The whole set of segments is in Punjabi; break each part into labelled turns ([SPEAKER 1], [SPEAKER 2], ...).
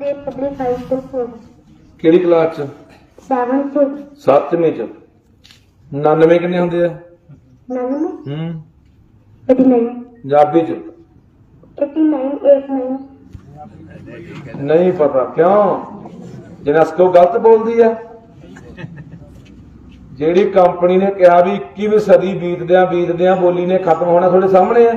[SPEAKER 1] ਦੇ ਪਬਲਿਕ ਹਾਈ ਸਕੂਲ
[SPEAKER 2] ਕਿਹੜੀ ਕਲਾਸ ਚ?
[SPEAKER 1] 7th
[SPEAKER 2] 7ਵੀਂ ਚ। 99 ਕਿੰਨੇ ਹੁੰਦੇ ਆ?
[SPEAKER 1] 99
[SPEAKER 2] ਹੂੰ।
[SPEAKER 1] 89
[SPEAKER 2] ਪੰਜਾਬੀ ਚ।
[SPEAKER 1] 89 89
[SPEAKER 2] ਨਹੀਂ ਪਤਾ ਕਿਉਂ? ਜਨਸਕੋ ਗਲਤ ਬੋਲਦੀ ਆ। ਜਿਹੜੀ ਕੰਪਨੀ ਨੇ ਕਿਹਾ ਵੀ 21ਵੀਂ ਸਦੀ ਬੀਤਦਿਆਂ ਬੀਤਦਿਆਂ ਬੋਲੀ ਨੇ ਖਤਮ ਹੋਣਾ ਤੁਹਾਡੇ ਸਾਹਮਣੇ ਆ।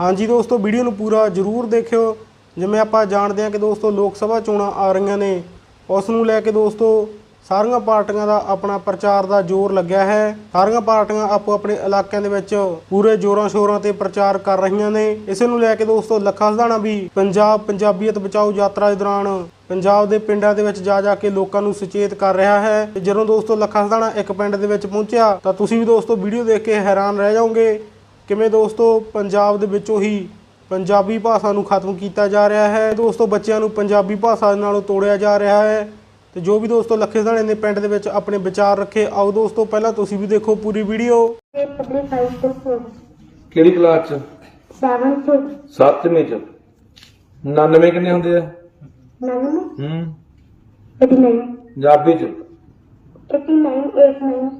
[SPEAKER 3] ਹਾਂਜੀ ਦੋਸਤੋ ਵੀਡੀਓ ਨੂੰ ਪੂਰਾ ਜਰੂਰ ਦੇਖਿਓ। ਜਿਵੇਂ ਆਪਾਂ ਜਾਣਦੇ ਹਾਂ ਕਿ ਦੋਸਤੋ ਲੋਕ ਸਭਾ ਚੋਣਾਂ ਆ ਰਹੀਆਂ ਨੇ, ਉਸ ਨੂੰ ਲੈ ਕੇ ਦੋਸਤੋ ਸਾਰੀਆਂ ਪਾਰਟੀਆਂ ਦਾ ਆਪਣਾ ਪ੍ਰਚਾਰ ਦਾ ਜ਼ੋਰ ਲੱਗਿਆ ਹੈ। ਸਾਰੀਆਂ ਪਾਰਟੀਆਂ ਆਪੋ ਆਪਣੇ ਇਲਾਕਿਆਂ ਦੇ ਵਿੱਚ ਪੂਰੇ ਜ਼ੋਰਾਂ ਸ਼ੋਰਾਂ ਤੇ ਪ੍ਰਚਾਰ ਕਰ ਰਹੀਆਂ ਨੇ। ਇਸੇ ਨੂੰ ਲੈ ਕੇ ਦੋਸਤੋ ਲੱਖਾ ਸਧਾਣਾ ਵੀ ਪੰਜਾਬ, ਪੰਜਾਬੀਅਤ ਬਚਾਓ ਯਾਤਰਾ ਦੇ ਦੌਰਾਨ ਪੰਜਾਬ ਦੇ ਪਿੰਡਾਂ ਦੇ ਵਿੱਚ ਜਾ ਜਾ ਕੇ ਲੋਕਾਂ ਨੂੰ ਸੁਚੇਤ ਕਰ ਰਿਹਾ ਹੈ। ਤੇ ਜਦੋਂ ਦੋਸਤੋ ਲੱਖਾ ਸਧਾਣਾ ਇੱਕ ਪਿੰਡ ਦੇ ਵਿੱਚ ਪਹੁੰਚਿਆ, ਤਾਂ ਤੁਸੀਂ ਵੀ ਦੋਸਤੋ ਵੀਡੀਓ ਦੇਖ ਕੇ ਹੈਰਾਨ ਰਹਿ ਜਾਓਗੇ। ਕਿਵੇਂ ਦੋਸਤੋ ਪੰਜਾਬ ਦੇ ਵਿੱਚੋਂ ਹੀ ਪੰਜਾਬੀ ਭਾਸ਼ਾ ਨੂੰ ਖਤਮ ਕੀਤਾ ਜਾ ਰਿਹਾ ਹੈ। ਦੋਸਤੋ ਬੱਚਿਆਂ ਨੂੰ ਪੰਜਾਬੀ ਭਾਸ਼ਾ ਨਾਲੋਂ ਤੋੜਿਆ ਜਾ ਰਿਹਾ ਹੈ। ਤੇ ਜੋ ਵੀ ਦੋਸਤੋ ਲੱਖੇ ਸਧਾਣੇ ਨੇ ਪਿੰਡ ਦੇ ਵਿੱਚ ਆਪਣੇ ਵਿਚਾਰ ਰੱਖੇ ਆਓ ਦੋਸਤੋ ਪਹਿਲਾਂ ਤੁਸੀਂ ਵੀ ਦੇਖੋ ਪੂਰੀ ਵੀਡੀਓ।
[SPEAKER 1] ਪਬਲਿਕ ਹਾਈ ਸਕੂਲ
[SPEAKER 2] ਕਿਹੜੀ ਕਲਾਸ ਚ।
[SPEAKER 1] 7th
[SPEAKER 2] 7ਵੀਂ ਚ। 99 ਕਿੰਨੇ ਹੁੰਦੇ ਆ?
[SPEAKER 1] 99
[SPEAKER 2] ਹੂੰ।
[SPEAKER 1] 89
[SPEAKER 2] ਪੰਜਾਬੀ ਚ।
[SPEAKER 1] 89 89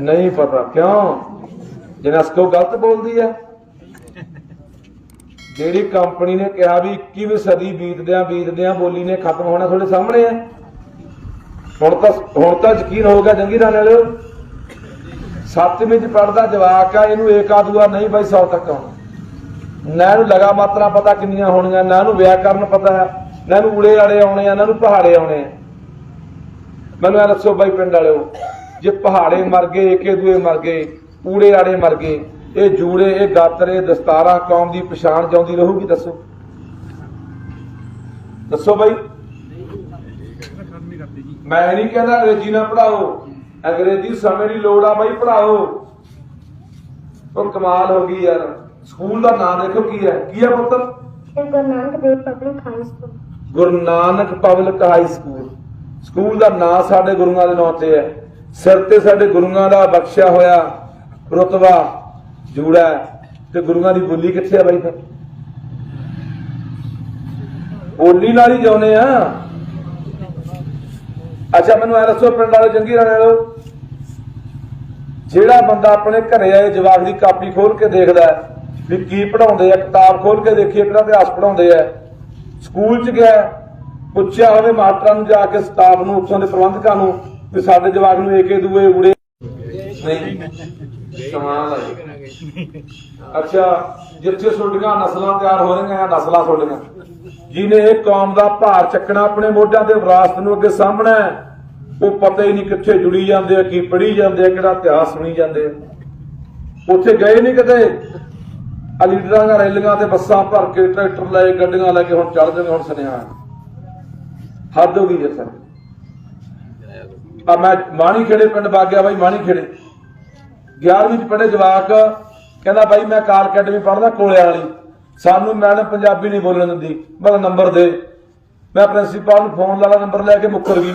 [SPEAKER 2] ਨਹੀਂ ਪਤਾ। ਕਿਉਂ? ਜਨਸਕੋ ਗਲਤ ਬੋਲਦੀ ਆ। ਜਿਹੜੀ ਕੰਪਨੀ ਨੇ ਕਿਹਾ ਵੀ 21ਵੀਂ ਸਦੀ ਬੀਤਦਿਆਂ ਬੀਤਦਿਆਂ ਬੋਲੀ ਨੇ ਖਤਮ ਹੋਣਾ ਤੁਹਾਡੇ ਸਾਹਮਣੇ ਆ ਹੁਣ ਤਾਂ ਹੁਣ ਤਾਂ ਯਕੀਨ ਹੋ ਗਿਆ ਜੰਗੀ ਸੱਤਵੀਂ ਚ ਪੜਦਾ ਜਵਾਕ ਆ, ਇਹਨੂੰ ਏਕਾ ਦੂਆ ਨਹੀਂ ਬਾਈ 100 ਤੱਕ ਆਉਣਾ। ਨਾ ਇਹਨੂੰ ਲਗਾ ਮਾਤਰਾ ਪਤਾ ਕਿੰਨੀਆਂ ਹੋਣੀਆਂ, ਨਾ ਇਹਨੂੰ ਵਿਆਕਰਨ ਪਤਾ ਹੈ, ਨਾ ਇਹਨੂੰ ਉੜੇ ਵਾਲੇ ਆਉਣੇ ਆ, ਨਾ ਇਹਨੂੰ ਪਹਾੜੇ ਆਉਣੇ ਆ। ਮੈਨੂੰ ਇਹ ਦੱਸੋ ਬਾਈ ਪਿੰਡ ਵਾਲਿਓ, ਜੇ ਪਹਾੜੇ ਮਰ ਗਏ, ਏਕੇ ਦੂਏ ਮਰ ਗਏ, ਊੜੇ ਵਾਲੇ ਮਰ ਗਏ ਇਹ ਜੂੜੇ ਇਹ ਗਾਤਰੇ ਦਸਤਾਰਾਂ ਕੌਮ ਦੀ ਪਛਾਣ ਜਾਉਂਦੀ ਰਹੂਗੀ ਦੱਸੋ। ਦੱਸੋ ਬਾਈ। ਮੈਂ ਨਹੀਂ ਕਹਿੰਦਾ ਅੰਗਰੇਜ਼ੀ ਨਾ ਪੜਾਓ ਅੰਗਰੇਜ਼ੀ ਸਮੇਂ ਦੀ ਲੋੜ ਆ ਬਾਈ ਪੜਾਓ ਉਹ ਕਮਾਲ ਹੋ ਗਈ ਯਾਰ। ਸਕੂਲ ਦਾ ਨਾਮ ਦੇਖੋ ਕੀ ਹੈ। ਕੀ ਹੈ ਪੁੱਤਰ?
[SPEAKER 1] Guru Nanak Dev public high school.
[SPEAKER 2] Guru Nanak public high school. School ਦਾ ਨਾਂ ਸਾਡੇ ਗੁਰੂਆਂ ਦੇ ਨਾਂ ਤੇ ਹੈ। ਸਿਰ ਤੇ ਸਾਡੇ ਗੁਰੂਆਂ ਦਾ ਬਖਸ਼ਿਆ ਹੋਇਆ ਰਤਬਾ। ਜੂੜਾ ਤੇ ਗੁਰੂਆਂ ਦੀ ਬੋਲੀ ਕਿੱਥੇ ਆ ਬਾਈ ਫਿਰ? ਬੋਲੀ ਨਾਲ ਹੀ ਜਾਉਨੇ ਆ। ਅੱਛਾ, ਮੈਨੂੰ ਐ ਦੱਸੋ, ਪਿੰਡ ਵਾਲੇ, ਜੰਗੀ ਰਾਣੇ ਵਾਲੋ ਜਿਹੜਾ ਬੰਦਾ ਆਪਣੇ ਘਰੇ ਆਏ, ਜਵਾਕ ਦੀ ਕਾਪੀ ਖੋਲ ਕੇ ਦੇਖਦਾ ਵੀ ਕੀ ਪੜਾਉਂਦੇ ਆ, ਕਿਤਾਬ ਖੋਲ ਕੇ ਦੇਖੀਏ, ਕਿਹੜਾ ਇਤਿਹਾਸ ਪੜਾਉਂਦੇ ਆ। ਸਕੂਲ ਚ ਗਿਆ, ਪੁੱਛਿਆ ਹੋਵੇ ਮਾਸਟਰਾਂ ਨੂੰ ਜਾ ਕੇ, ਸਟਾਫ ਨੂੰ, ਉੱਥੋਂ ਦੇ ਪ੍ਰਬੰਧਕਾਂ ਨੂੰ, ਵੀ ਸਾਡੇ ਜਵਾਕ ਨੂੰ ਏਕੇ ਦੂਏ ਉੜੇ ਨਹੀਂ ਕਮਾਲ ਅੱਛਾ, ਜਿੱਥੇ ਤੁਹਾਡੀਆਂ ਨਸਲਾਂ ਤਿਆਰ ਹੋ ਰਹੀਆਂ ਆ, ਨਸਲਾਂ ਤੁਹਾਡੀਆਂ ਜਿਹਨੇ ਇਹ ਕੌਮ ਦਾ ਭਾਰ ਚੱਕਣਾ ਆਪਣੇ ਮੋਢਿਆਂ ਤੇ ਵਿਰਾਸਤ ਨੂੰ ਅੱਗੇ ਸਾਹਮਣਾ ਉਹ ਪਤਾ ਹੀ ਨਹੀਂ ਕਿੱਥੇ ਜੁੜੀ ਜਾਂਦੇ ਆ, ਕੀ ਪੜੀ ਜਾਂਦੇ ਆ, ਕਿਹੜਾ ਇਤਿਹਾਸ ਸੁਣੀ ਜਾਂਦੇ ਆ। ਉੱਥੇ ਗਏ ਨਹੀਂ ਕਦੇ ਆ ਲੀਡਰਾਂ ਦੀਆਂ ਰੈਲੀਆਂ ਤੇ ਬੱਸਾਂ ਭਰ ਕੇ ਟਰੈਕਟਰ ਲੈ ਕੇ, ਗੱਡੀਆਂ ਲੈ ਕੇ ਹੁਣ ਚੜ ਜਾਂਦੇ, ਹੁਣ ਸੁਨਿਆ ਹੱਦ ਹੋ ਗਈ ਹੈ ਆ ਮੈਂ ਮਾਣੀ ਖੇੜੇ ਪਿੰਡ ਬਾਗਿਆ ਬਾਈ ਮਾਣੀ ਖੇੜੇ 11ਵੀਂ ਚ ਪੜ੍ਹੇ ਜਵਾਕ ਕਹਿੰਦਾ ਬਾਈ ਮੈਂ ਕਾਰ ਅਕੈਡਮੀ ਪੜ੍ਹਦਾ ਕੋਲੇ ਵਾਲੀ। ਸਾਨੂੰ ਮੈਡਮ ਪੰਜਾਬੀ ਨਹੀਂ ਬੋਲਣ ਦਿੰਦੀ। ਮੈਂ ਨੰਬਰ ਦੇ। ਮੈਂ ਪ੍ਰਿੰਸੀਪਲ ਨੂੰ ਫੋਨ ਲਾ ਲਾ, ਨੰਬਰ ਲੈ ਕੇ ਮੁੱਕਰ ਗਈ।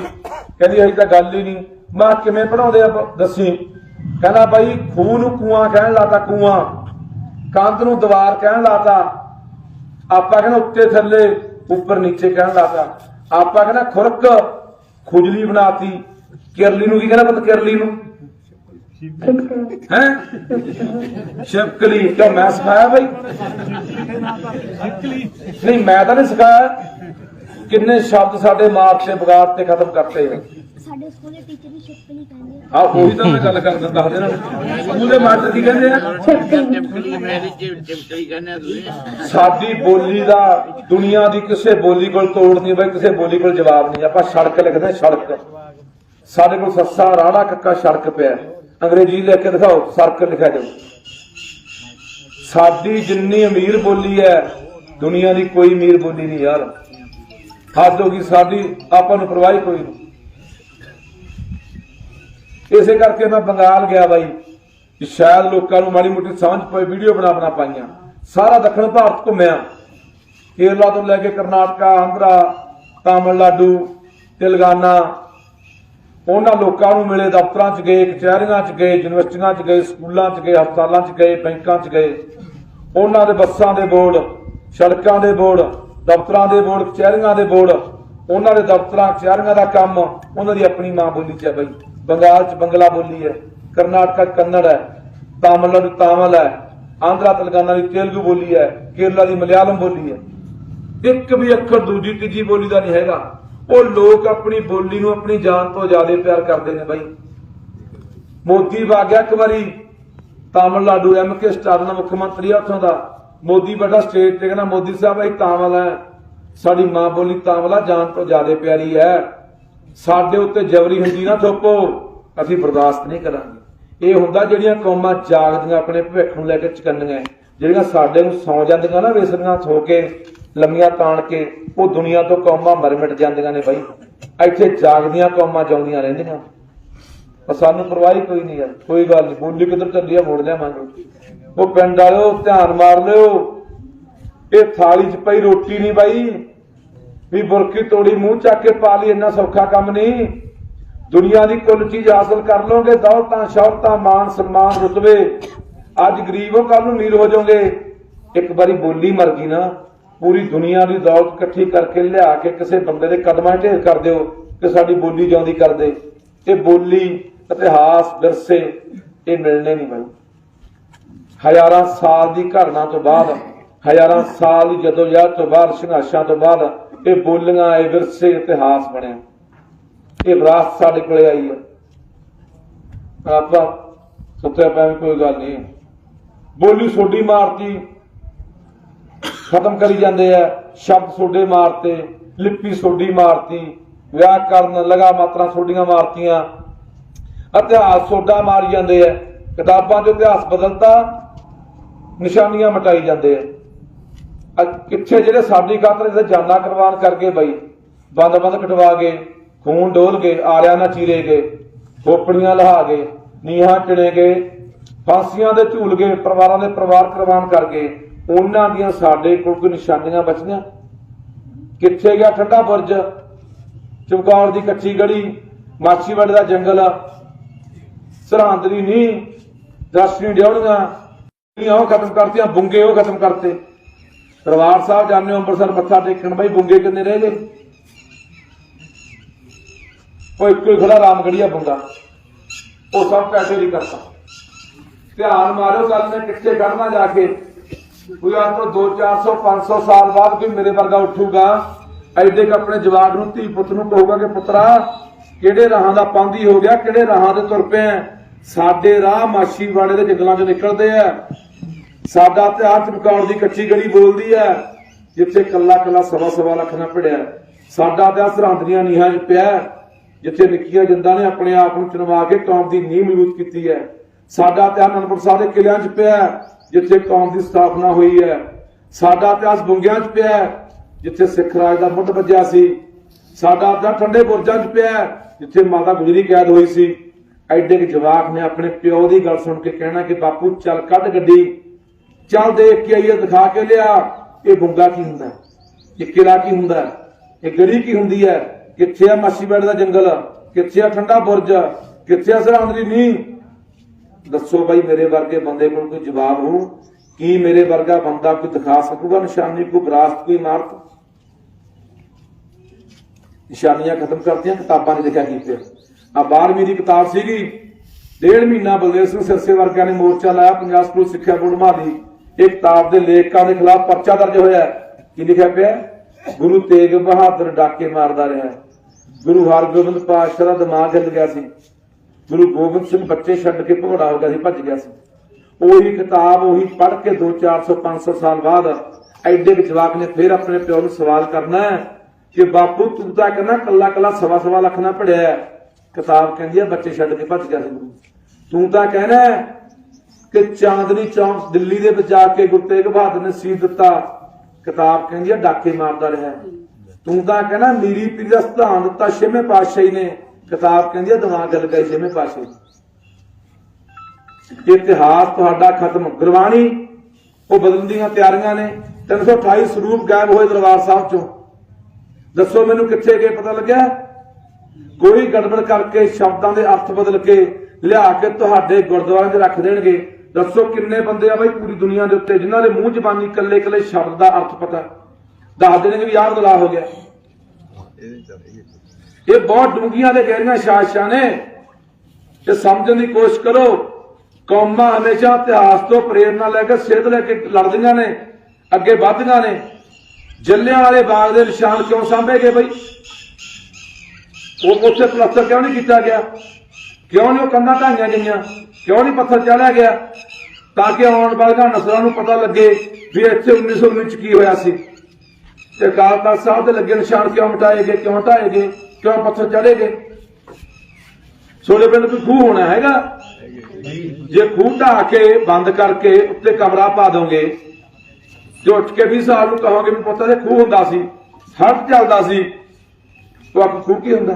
[SPEAKER 2] ਕਹਿੰਦੀ ਅਜੇ ਤਾਂ ਗੱਲ ਹੀ ਨਹੀਂ। ਮੈਂ ਕਿਵੇਂ ਪੜਾਉਂਦੇ ਆ ਦੱਸੀ। ਕਹਿੰਦਾ ਬਾਈ ਖੂਹ ਨੂੰ ਕੂਆਂ ਕਹਿਣ ਲਾਤਾ, ਕੂਆਂ। ਕੰਧ ਨੂੰ ਦੀਵਾਰ ਕਹਿਣ ਲਾਤਾ। ਆਪਾਂ ਕਹਿੰਦਾ ਉੱਤੇ ਥੱਲੇ, ਉੱਪਰ ਨੀਚੇ ਕਹਿਣ ਲਾਤਾ। ਆਪਾਂ ਕਹਿੰਦਾ ਖੁਰਕ ਖੁਜਲੀ ਬਣਾਤੀ। ਕਿਰਲੀ ਨੂੰ ਕੀ ਕਹਿੰਦਾ ਪਤਾ, ਕਿਰਲੀ ਨੂੰ? ਹੈ? ਸ਼ਿਵਕਲੀ ਤਾਂ ਮੈਂ ਸਿਖਾਇਆ ਬਈ? ਨਹੀਂ ਮੈਂ ਤਾਂ ਨਹੀਂ ਸਿਖਾਇਆ। ਕਿੰਨੇ ਸ਼ਬਦ ਸਾਡੇ ਮਾਰਕ ਤੇ ਬਗਾੜ ਤੇ ਖਤਮ ਕਰਤੇ ਆ।
[SPEAKER 1] ਸਾਡੇ ਸਕੂਲ ਦੇ ਟੀਚਰ ਵੀ ਛੁਪਕਲੀ ਕਹਿੰਦੇ
[SPEAKER 2] ਆ। ਉਹੀ ਤਾਂ ਮੈਂ ਗੱਲ ਕਰਦਾ ਦੱਸ ਦੇਣਾ ਸਕੂਲ ਦੇ ਮਾਸਟਰ ਕੀ ਕਹਿੰਦੇ ਆ? ਸਾਡੀ ਬੋਲੀ ਦਾ ਦੁਨੀਆ ਦੀ ਕਿਸੇ ਬੋਲੀ ਕੋਲ ਤੋੜ ਨਹੀਂ ਬਈ ਕਿਸੇ ਬੋਲੀ ਕੋਲ ਜਵਾਬ ਨਹੀਂ। ਆਪਾਂ ਸੜਕ ਲਿਖਦੇ ਸੜਕ। ਸਾਡੇ ਕੋਲ ਸੱਸਾ ਰਾੜਾ ਕੱਕਾ ਸੜਕ ਪਿਆ। ਅੰਗਰੇਜ਼ੀ ਲਿਖ ਕੇ ਦਿਖਾਓ, ਸਰਕਲ ਲਿਖਿਆ ਜਾਓ ਸਾਡੀ ਜਿੰਨੀ ਅਮੀਰ ਬੋਲੀ ਹੈ, ਦੁਨੀਆ ਦੀ ਕੋਈ ਅਮੀਰ ਬੋਲੀ ਨਹੀਂ ਯਾਰ। ਹੱਦ ਹੋ ਗਈ ਸਾਡੀ, ਆਪਾਂ ਨੂੰ ਪਰਵਾਹ ਕੋਈ ਨਹੀਂ। ਇਸੇ ਕਰਕੇ ਮੈਂ ਬੰਗਾਲ ਗਿਆ ਬਾਈ ਸ਼ਾਇਦ ਲੋਕਾਂ ਨੂੰ ਮਾੜੀ ਮੋਟੀ ਸਮਝ ਪਏ ਵੀਡੀਓ ਬਣਾ ਬਣਾ ਪਾਈਆਂ। ਸਾਰਾ ਦੱਖਣ ਭਾਰਤ ਘੁੰਮਿਆ। ਕੇਰਲਾ ਤੋਂ ਲੈ ਕੇ ਕਰਨਾਟਕਾ, ਆਂਧਰਾ, ਤਾਮਿਲਨਾਡੂ, ਤੇਲੰਗਾਨਾ ਉਹਨਾਂ ਲੋਕਾਂ ਨੂੰ ਮਿਲੇ ਦਫ਼ਤਰਾਂ 'ਚ ਗਏ, ਕਚਹਿਰੀਆਂ 'ਚ ਗਏ, ਯੂਨੀਵਰਸਿਟੀਆਂ 'ਚ ਗਏ, ਸਕੂਲਾਂ 'ਚ ਗਏ, ਹਸਪਤਾਲਾਂ 'ਚ ਗਏ, ਬੈਂਕਾਂ 'ਚ ਗਏ। ਉਹਨਾਂ ਦੇ ਬੱਸਾਂ ਦੇ ਬੋਰਡ, ਸੜਕਾਂ ਦੇ ਬੋਰਡ, ਦਫ਼ਤਰਾਂ ਦੇ ਬੋਰਡ, ਕਚਹਿਰੀਆਂ ਦੇ ਬੋਰਡ, ਉਹਨਾਂ ਦੇ ਦਫ਼ਤਰਾਂ, ਕਚਹਿਰੀਆਂ ਦਾ ਕੰਮ ਉਹਨਾਂ ਦੀ ਆਪਣੀ ਮਾਂ ਬੋਲੀ ਚ ਹੈ ਬਈ। ਬੰਗਾਲ ਚ ਬੰਗਲਾ ਬੋਲੀ ਹੈ, ਕਰਨਾਟਕਾ 'ਚ ਕੰਨੜ ਹੈ, ਤਾਮਿਲਨਾਡੂ ਤਾਮਿਲ ਹੈ, ਆਂਧਰਾ, ਤੇਲੰਗਾਨਾ ਦੀ ਤੇਲਗੂ ਬੋਲੀ ਹੈ, ਕੇਰਲਾ ਦੀ ਮਲਿਆਲਮ ਬੋਲੀ ਹੈ। ਇੱਕ ਵੀ ਅੱਖਰ ਦੂਜੀ ਤੀਜੀ ਬੋਲੀ ਦਾ ਨਹੀਂ ਹੈਗਾ। ਉਹ ਲੋਕ ਆਪਣੀ ਬੋਲੀ ਨੂੰ ਆਪਣੀ ਜਾਨ ਤੋਂ ਜ਼ਿਆਦਾ ਪਿਆਰ ਕਰਦੇ ਨੇ ਬਾਈ। ਮੋਦੀ ਵਾਗਿਆ ਇੱਕ ਵਾਰੀ ਤਾਮਿਲਨਾਡੂ ਐਮ ਕੇ ਸਟਾਲਿਨ ਦਾ ਮੁੱਖ ਮੰਤਰੀ ਆ ਉੱਥੋਂ ਦਾ। ਮੋਦੀ ਬੈਠਾ ਸਟੇਜ ਤੇ ਕਹਿੰਦਾ, ਮੋਦੀ ਸਾਹਿਬ, ਅਸੀਂ ਤਾਮਿਲ ਹੈ ਸਾਡੀ ਮਾਂ ਬੋਲੀ ਤਾਮਿਲ ਜਾਨ ਤੋਂ ਜ਼ਿਆਦਾ ਪਿਆਰੀ ਹੈ। ਸਾਡੇ ਉੱਤੇ ਜਬਰੀ ਹੁੰਦੀ ਨਾ ਥੋਪੋ, ਅਸੀਂ ਬਰਦਾਸ਼ਤ ਨਹੀਂ ਕਰਾਂਗੇ। ਇਹ ਹੁੰਦਾ ਜਿਹੜੀਆਂ ਕੌਮਾਂ ਜਾਗਦੀਆਂ, ਆਪਣੇ ਭਵਿੱਖ ਨੂੰ ਲੈ ਕੇ ਚਕੰਨੀਆਂ, ਜਿਹੜੀਆਂ ਸਾਡੇ ਨੂੰ ਸੌ ਜਾਂਦੀਆਂ ਨਾ ਵੇਸਣੀਆਂ ਸੋ ਕੇ ਲੰਮੀਆਂ ਤਾਣ ਕੇ ਉਹ ਦੁਨੀਆ ਤੋਂ ਕੌਮਾਂ ਮਰ ਮਿਟ ਜਾਂਦੀਆਂ ਨੇ ਬਾਈ। ਇੱਥੇ ਜਾਗਦੀਆਂ ਕੌਮਾਂ ਜਾਉਂਦੀਆਂ ਰਹਿੰਦੀਆਂ। ਪਰ ਸਾਨੂੰ ਪਰਵਾਹੀ ਕੋਈ ਨਹੀਂ ਯਾਰ, ਕੋਈ ਗੱਲ ਨਹੀਂ। ਬੋਲੀ ਕਿੱਧਰ ਚੱਲੀ ਆ, ਮੋੜ ਲਿਆਵਾਂਗੇ। ਉਹ ਪਿੰਡ ਵਾਲਿਓ, ਧਿਆਨ ਮਾਰ ਲਿਓ। ਇਹ ਥਾਲੀ 'ਚ ਪਈ ਰੋਟੀ ਨਹੀਂ ਬਾਈ। ਵੀ ਬੁਰਕੀ ਤੋੜੀ ਮੂੰਹ ਚੱਕ ਕੇ ਪਾ ਲਈ, ਇੰਨਾ ਸੌਖਾ ਕੰਮ ਨਹੀਂ। ਦੁਨੀਆ ਦੀ ਕੁੱਲ ਚੀਜ਼ ਹਾਸਲ ਕਰ ਲੋਗੇ ਦੌਲਤਾਂ ਸ਼ੌਹਰਤਾਂ ਮਾਨ ਸਨਮਾਨ ਰੁਤਬੇ ਅੱਜ ਗਰੀਬ ਹੋ ਕੱਲ ਨੂੰ ਅਮੀਰ ਹੋ ਜਾਓਗੇ। ਇੱਕ ਵਾਰੀ ਬੋਲੀ ਮਰ ਗਈ ਨਾ। ਪੂਰੀ ਦੁਨੀਆ ਦੀ ਦੌਲਤ ਇਕੱਠੀ ਕਰਕੇ ਲਿਆ ਕੇ ਕਿਸੇ ਬੰਦੇ ਦੇ ਕਦਮਾਂ 'ਚ ਢੇਰ ਕਰ ਦਿਓ ਕਿ ਸਾਡੀ ਬੋਲੀ ਜਿਉਂਦੀ ਕਰ ਦੇ ਇਹ ਬੋਲੀ ਇਤਿਹਾਸ ਵਿਰਸੇ, ਇਹ ਮਿਲਣੇ ਨਹੀਂ ਬਾਈ ਹਜ਼ਾਰਾਂ ਸਾਲ ਦੀ ਘਟਨਾ ਤੋਂ ਬਾਅਦ, ਹਜ਼ਾਰਾਂ ਸਾਲ ਦੀ ਜਦੋਜਹਿਦ ਤੋਂ ਬਾਅਦ, ਸੰਘਰਸ਼ਾਂ ਤੋਂ ਬਾਅਦ ਇਹ ਬੋਲੀਆਂ, ਇਹ ਵਿਰਸੇ, ਇਤਿਹਾਸ ਬਣਿਆ। ਇਹ ਵਿਰਾਸਤ ਸਾਡੇ ਕੋਲੇ ਆਈ ਹੈ। ਆਪਾਂ ਸੁੱਤੇ ਪਏ ਵੀ ਕੋਈ ਗੱਲ ਨਹੀਂ। ਬੋਲੀ ਸੋਡੀ ਮਾਰਤੀ ਖਤਮ ਕਰੀ ਜਾਂਦੇ ਆ। ਸ਼ਬਦ ਸੋਡੇ ਮਾਰਤੇ, ਲਿਪੀ ਸੋਡੀ ਮਾਰਤੀ, ਵਿਆਕਰਨ ਲਗਾ ਮਾਤਰਾ ਸੋਡੀਆਂ ਮਾਰਤੀਆਂ। ਇਤਿਹਾਸ ਸੋਡਾ ਮਾਰੀ ਜਾਂਦੇ ਆ। ਕਿਤਾਬਾਂ 'ਚ ਇਤਿਹਾਸ ਬਦਲਤਾ, ਨਿਸ਼ਾਨੀਆਂ ਮਟਾਈ ਜਾਂਦੇ ਆ। ਕਿੱਥੇ ਜਿਹੜੇ ਸਾਡੀ ਖਾਤਰ ਇਹਦੇ ਜਾਨਾਂ ਕੁਰਬਾਨ ਕਰ ਗਏ ਬਈ, ਬੰਦ ਬੰਦ ਕਟਵਾ ਗਏ, ਖੂਨ ਡੋਲ ਗਏ, ਆਰਿਆਂ ਨਾਲ ਚੀਰੇ ਗਏ, ਖੋਪੜੀਆਂ ਲਹਾ ਗਏ, ਨੀਹਾਂ ਚਿਣੇ ਗਏ, ਫਾਂਸੀਆਂ ਦੇ ਝੂਲ ਗਏ, ਪਰਿਵਾਰਾਂ ਦੇ ਪਰਿਵਾਰ ਕੁਰਬਾਨ ਕਰ ਗਏ। ਉਹਨਾਂ ਦੀਆਂ ਸਾਡੇ ਕੋਲ ਕੋਈ ਨਿਸ਼ਾਨੀਆਂ ਬਚੀਆਂ? ਕਿੱਥੇ ਗਿਆ ਠੰਡਾ ਬੁਰਜ? ਚਮਕੌਰ ਦੀ ਕੱਚੀ ਗੜੀ ਮਾਛੀਵਾੜੇ ਦਾ ਜੰਗਲ, ਸਰਹੰਦ ਦੀ ਨੀ ਦਰਸ਼ਨੀ ਡਿਉਣੀਆਂ ਜਿਹੜੀਆਂ ਉਹ ਖਤਮ ਕਰਤੀਆਂ, ਬੁੰਗੇ ਉਹ ਖਤਮ ਕਰਤੇ। ਦਰਬਾਰ ਸਾਹਿਬ ਜਾਂਦੇ ਹੋ ਅੰਮ੍ਰਿਤਸਰ ਮੱਥਾ ਟੇਕਣ ਬਈ ਬੁੰਗੇ ਕਿੰਨੇ ਰਹਿ ਗਏ? ਉਹ ਇੱਕੋ ਹੀ ਖੜਾ ਰਾਮਗੜੀਆ ਬੁੰਗਾ। ਉਹ ਸਭ ਪੈਸੇ ਨਹੀਂ ਕਰਤਾ। ਧਿਆਨ ਮਾਰੋ ਕੱਲ ਨੇ ਕਿੱਥੇ ਕੱਢਣਾ ਜਾ ਕੇ? ਕੋਈ ਆ ਤੋਂ 2 400 500 ਸਾਲ ਬਾਅਦ ਕੋਈ ਮੇਰੇ ਵਰਗਾ ਉੱਠੂਗਾ ਐਡੇ ਕ ਆਪਣੇ ਜਵਾਕ ਨੂੰ ਧੀ ਪੁੱਤ ਨੂੰ ਕਹੂਗਾ ਕਿ ਪੁੱਤਰਾ ਕਿਹੜੇ ਰਾਹਾਂ ਦਾ ਪਾਂਦੀ ਹੋ ਗਿਆ ਕਿਹੜੇ ਰਾਹਾਂ ਤੇ ਤੁਰ ਪਿਆ ਸਾਡੇ ਰਾਹ ਮਾਛੀਵਾੜੇ ਦੇ ਜੰਗਲਾਂ 'ਚ ਨਿਕਲਦੇ ਆ। ਸਾਡਾ ਇਤਿਹਾਸ ਚਮਕੌਰ ਦੀ ਕੱਚੀ ਗਲੀ ਬੋਲਦੀ ਹੈ ਜਿੱਥੇ ਕੱਲਾ ਕੱਲਾ ਸਵਾ ਸਵਾ ਲੱਖ ਨਾ ਭਿੜਿਆ। ਸਾਡਾ ਇਤਿਹਾਸ ਸਰਹੰਦ ਨੀਹਾਂ 'ਚ ਪਿਆ ਹੈ, ਜਿੱਥੇ ਨਿੱਕੀਆਂ ਜੰਦਾਂ ਨੇ ਆਪਣੇ ਆਪ ਨੂੰ ਚਨਵਾ ਕੇ ਕੌਮ ਦੀ ਨੀਂਹ ਮਜ਼ਬੂਤ ਕੀਤੀ ਹੈ ਸਾਡਾ ਇਤਿਹਾਸ ਅਨੰਦਪੁਰ ਸਾਹਿਬ ਦੇ ਕਿਲਿਆਂ 'ਚ ਪਿਆ। ਜਿੱਥੇ ਕੌਮ ਦੀ ਸਥਾਪਨਾ ਹੋਈ ਹੈ ਸਾਡਾ ਇਤਿਹਾਸ ਬੰਗਿਆਂ 'ਚ ਪਿਆ ਹੈ, ਜਿੱਥੇ ਸਿੱਖ ਰਾਜ ਦਾ ਮੁੱਢ ਵੱਜਿਆ ਸੀ। ਸਾਡਾ ਇਤਿਹਾਸ ਠੰਡੇ ਬੁਰਜਾਂ 'ਚ ਪਿਆ ਹੈ, ਜਿੱਥੇ ਮਾਤਾ ਗੁਜਰੀ ਕੈਦ ਹੋਈ ਸੀ। ਐਡੇ ਕੁ ਜਵਾਕ ਨੇ ਆਪਣੇ ਪਿਓ ਦੀ ਗੱਲ ਸੁਣ ਕੇ ਕਹਿਣਾ ਕਿ ਬਾਪੂ ਚੱਲ ਕੱਢ ਗੱਡੀ ਚੱਲ ਦੇਖ ਕੇ ਆਈਏ ਦਿਖਾ ਕੇ ਲਿਆ। ਇਹ ਬੁੰਗਾ ਕੀ ਹੁੰਦਾ ਇਹ ਕਿਲਾ ਕੀ ਹੁੰਦਾ ਇਹ ਗੜੀ ਕੀ ਹੁੰਦੀ ਹੈ? ਕਿੱਥੇ ਆ ਮਾਛੀਵਾੜੇ ਦਾ ਜੰਗਲ? ਕਿੱਥੇ ਆ ਠੰਡਾ ਬੁਰਜ? ਕਿੱਥੇ ਆ ਸਰਹੰਦ ਦੀ ਨੀਂਹ? ਦੱਸੋ ਬਾਈ, ਮੇਰੇ ਵਰਗੇ ਬੰਦੇ ਕੋਲ ਕੋਈ ਜਵਾਬ ਹੋ ਕੀ ਮੇਰੇ ਵਰਗਾ ਬੰਦਾ ਕੋਈ ਦਿਖਾ ਸਕੂਗਾ ਨਿਸ਼ਾਨੀ? ਕੋਈ ਵਿਰਾਸਤ, ਕੋਈ ਇਮਾਰਤ? ਨਿਸ਼ਾਨੀਆਂ ਖਤਮ ਕਰਤੀਆਂ, ਕਿਤਾਬਾਂ 'ਚ ਲਿਖਿਆ ਕੀਤੇ। ਆ 12ਵੀਂ ਦੀ ਕਿਤਾਬ ਸੀਗੀ। ਡੇਢ ਮਹੀਨਾ ਬਲਦੇਵ ਸਿੰਘ ਸਿਰਸੇ ਵਰਗਿਆਂ ਨੇ ਮੋਰਚਾ ਲਾਇਆ, ਪੰਜਾਬ ਸਕੂਲ ਸਿੱਖਿਆ ਬੋਰਡ ਮਾਦੀ ਇਹ ਕਿਤਾਬ ਦੇ ਲੇਖਕਾਂ ਦੇ ਖਿਲਾਫ ਪਰਚਾ ਦਰਜ ਹੋਇਆ ਕੀ ਲਿਖਿਆ ਪਿਆ ਗੁਰੂ ਤੇਗ ਬਹਾਦਰ ਡਾਕੇ ਮਾਰਦਾ ਰਿਹਾ ਗੁਰੂ ਹਰਗੋਬਿੰਦ ਪਾਤਸ਼ਾਹ ਦਾ ਦਿਮਾਗ ਹਿੱਲ ਗਿਆ ਸੀ। ਗੁਰੂ ਗੋਬਿੰਦ ਸਿੰਘ ਬੱਚੇ ਛੱਡ ਕੇ ਭੋੜਾ ਹੋ ਗਿਆ ਸੀ ਭੱਜ ਗਿਆ ਸੀ। ਉਹੀ ਕਿਤਾਬ ਉਹੀ ਪੜ੍ਹ ਕੇ 2 400 500 ਸਾਲ ਬਾਅਦ ਐਡੇ ਵਿੱਚ ਜਵਾਕ ਨੇ ਫਿਰ ਆਪਣੇ ਪਿਓ ਨੂੰ ਸਵਾਲ ਕਰਨਾ ਕਿ ਬਾਪੂ ਤੂੰ ਤਾਂ ਕਹਿੰਦਾ ਕੱਲਾ ਕੱਲਾ ਸਵਾ ਸਵਾ ਲੱਖ ਨਾ ਪੜਿਆ ਕਿਤਾਬ ਕਹਿੰਦੀ ਹੈ ਬੱਚੇ ਛੱਡ ਕੇ ਭੱਜ ਗਿਆ ਸੀ ਗੁਰੂ। ਤੂੰ ਤਾਂ ਕਹਿੰਦਾ ਕਿ ਚਾਂਦਨੀ ਚੌਂਕ ਦਿੱਲੀ ਦੇ ਵਿੱਚ ਜਾ ਕੇ ਗੁਰੂ ਤੇਗ ਬਹਾਦਰ ਨੇ ਸੀ ਦਿੱਤਾ। ਕਿਤਾਬ ਕਹਿੰਦੀ ਹੈ ਡਾਕੇ ਮਾਰਦਾ ਰਿਹਾ। ਤੂੰ ਤਾਂ ਕਹਿੰਦਾ ਮੀਰੀ ਪੀਰੀ ਦਾ ਸਿਧਾਂਤ ਦਿੱਤਾ, ਛੇਵੇਂ ਪਾਤਸ਼ਾਹੀ ਨੇ। ਕਿਤਾਬ ਕਹਿੰਦੀ ਹੈ ਦਿਮਾਗ ਗੱਲ ਗਈ ਛੇਵੇਂ ਪਾਤਸ਼ਾਹੀ ਇਤਿਹਾਸ ਤੁਹਾਡਾ ਖਤਮ, ਗੁਰਬਾਣੀ ਉਹ ਬਦਲਣ ਦੀਆਂ ਤਿਆਰੀਆਂ ਨੇ 328 ਸਰੂਪ ਗਾਇਬ ਹੋਏ ਦਰਬਾਰ ਸਾਹਿਬ ਚੋਂ। ਦੱਸੋ ਮੈਨੂੰ ਕਿੱਥੇ ਗਏ ਪਤਾ ਲੱਗਿਆ? ਕੋਈ ਗੜਬੜ ਕਰਕੇ ਸ਼ਬਦਾਂ ਦੇ ਅਰਥ ਬਦਲ ਕੇ ਲਿਆ ਕੇ ਤੁਹਾਡੇ ਗੁਰਦੁਆਰਿਆਂ 'ਚ ਰੱਖ ਦੇਣਗੇ। ਦੱਸੋ ਕਿੰਨੇ ਬੰਦੇ ਆ ਬਾਈ ਪੂਰੀ ਦੁਨੀਆ ਦੇ ਉੱਤੇ, ਜਿਨ੍ਹਾਂ ਦੇ ਮੂੰਹ ਜ਼ਬਾਨੀ ਕੱਲੇ ਕੱਲੇ ਸ਼ਬਦ ਦਾ ਅਰਥ ਪਤਾ? ਦੱਸ ਦੇਣਗੇ ਵੀ ਆਹ ਬਦਲਾਅ ਹੋ ਗਿਆ। ਇਹ ਬਹੁਤ ਡੂੰਘੀਆਂ ਤੇ ਗਹਿਰੀਆਂ ਸਾਜ਼ਿਸ਼ਾਂ ਨੇ। ਇਹ ਸਮਝਣ ਦੀ ਕੋਸ਼ਿਸ਼ ਕਰੋ, ਕੌਮਾਂ ਹਮੇਸ਼ਾ ਇਤਿਹਾਸ ਤੋਂ ਪ੍ਰੇਰਨਾ ਲੈ ਕੇ ਸਿੱਧ ਲੈ ਕੇ ਲੜਦੀਆਂ ਨੇ, ਅੱਗੇ ਵੱਧਦੀਆਂ ਨੇ। ਜੱਲਿਆਂ ਵਾਲੇ ਬਾਗ ਦੇ ਨਿਸ਼ਾਨ ਕਿਉਂ ਸਾਂਭੇ ਗਏ ਬਈ? ਉਹ ਉੱਥੇ ਪਲਸਤਰ ਕਿਉਂ ਨਹੀਂ ਕੀਤਾ ਗਿਆ? ਕਿਉਂ ਨਹੀਂ ਉਹ ਕੰਧਾਂ ਢਾਈਆਂ ਗਈਆਂ? ਕਿਉਂ ਨਹੀਂ ਪੱਥਰ ਚੜਿਆ ਗਿਆ? ਤਾਂ ਕਿ ਆਉਣ ਵਾਲੀਆਂ ਨਸਲਾਂ ਨੂੰ ਪਤਾ ਲੱਗੇ ਵੀ ਇੱਥੇ 1919 ਚ ਕੀ ਹੋਇਆ ਸੀ। ਤੇ ਅਕਾਲ ਤਖਤ ਸਾਹਿਬ ਦੇ ਲੱਗੇ ਨਿਸ਼ਾਨ ਕਿਉਂ ਮਿਟਾਏ ਗਏ, ਕਿਉਂ ਹਟਾਏ ਗਏ? ਕਿਉਂ ਪੱਥਰ ਚੜੇ ਗਏ ਛੋਲੇ ਪਿੰਡ ਕੋਈ ਖੂਹ ਹੋਣਾ ਹੈਗਾ? ਜੇ ਖੂਹ ਢਾ ਕੇ, ਬੰਦ ਕਰਕੇ ਉੱਤੇ ਕਮਰਾ ਪਾ ਦੋਗੇ ਜੇ ਉੱਠ ਕੇ ਵੀ ਸਾਲ ਨੂੰ ਕਹੋਗੇ ਵੀ ਪੁੱਤ ਦੇ ਖੂਹ ਹੁੰਦਾ ਸੀ ਹੱਟ ਚੱਲਦਾ ਸੀ, ਉਹ ਆਪ ਖੂਹ ਕੀ ਹੁੰਦਾ?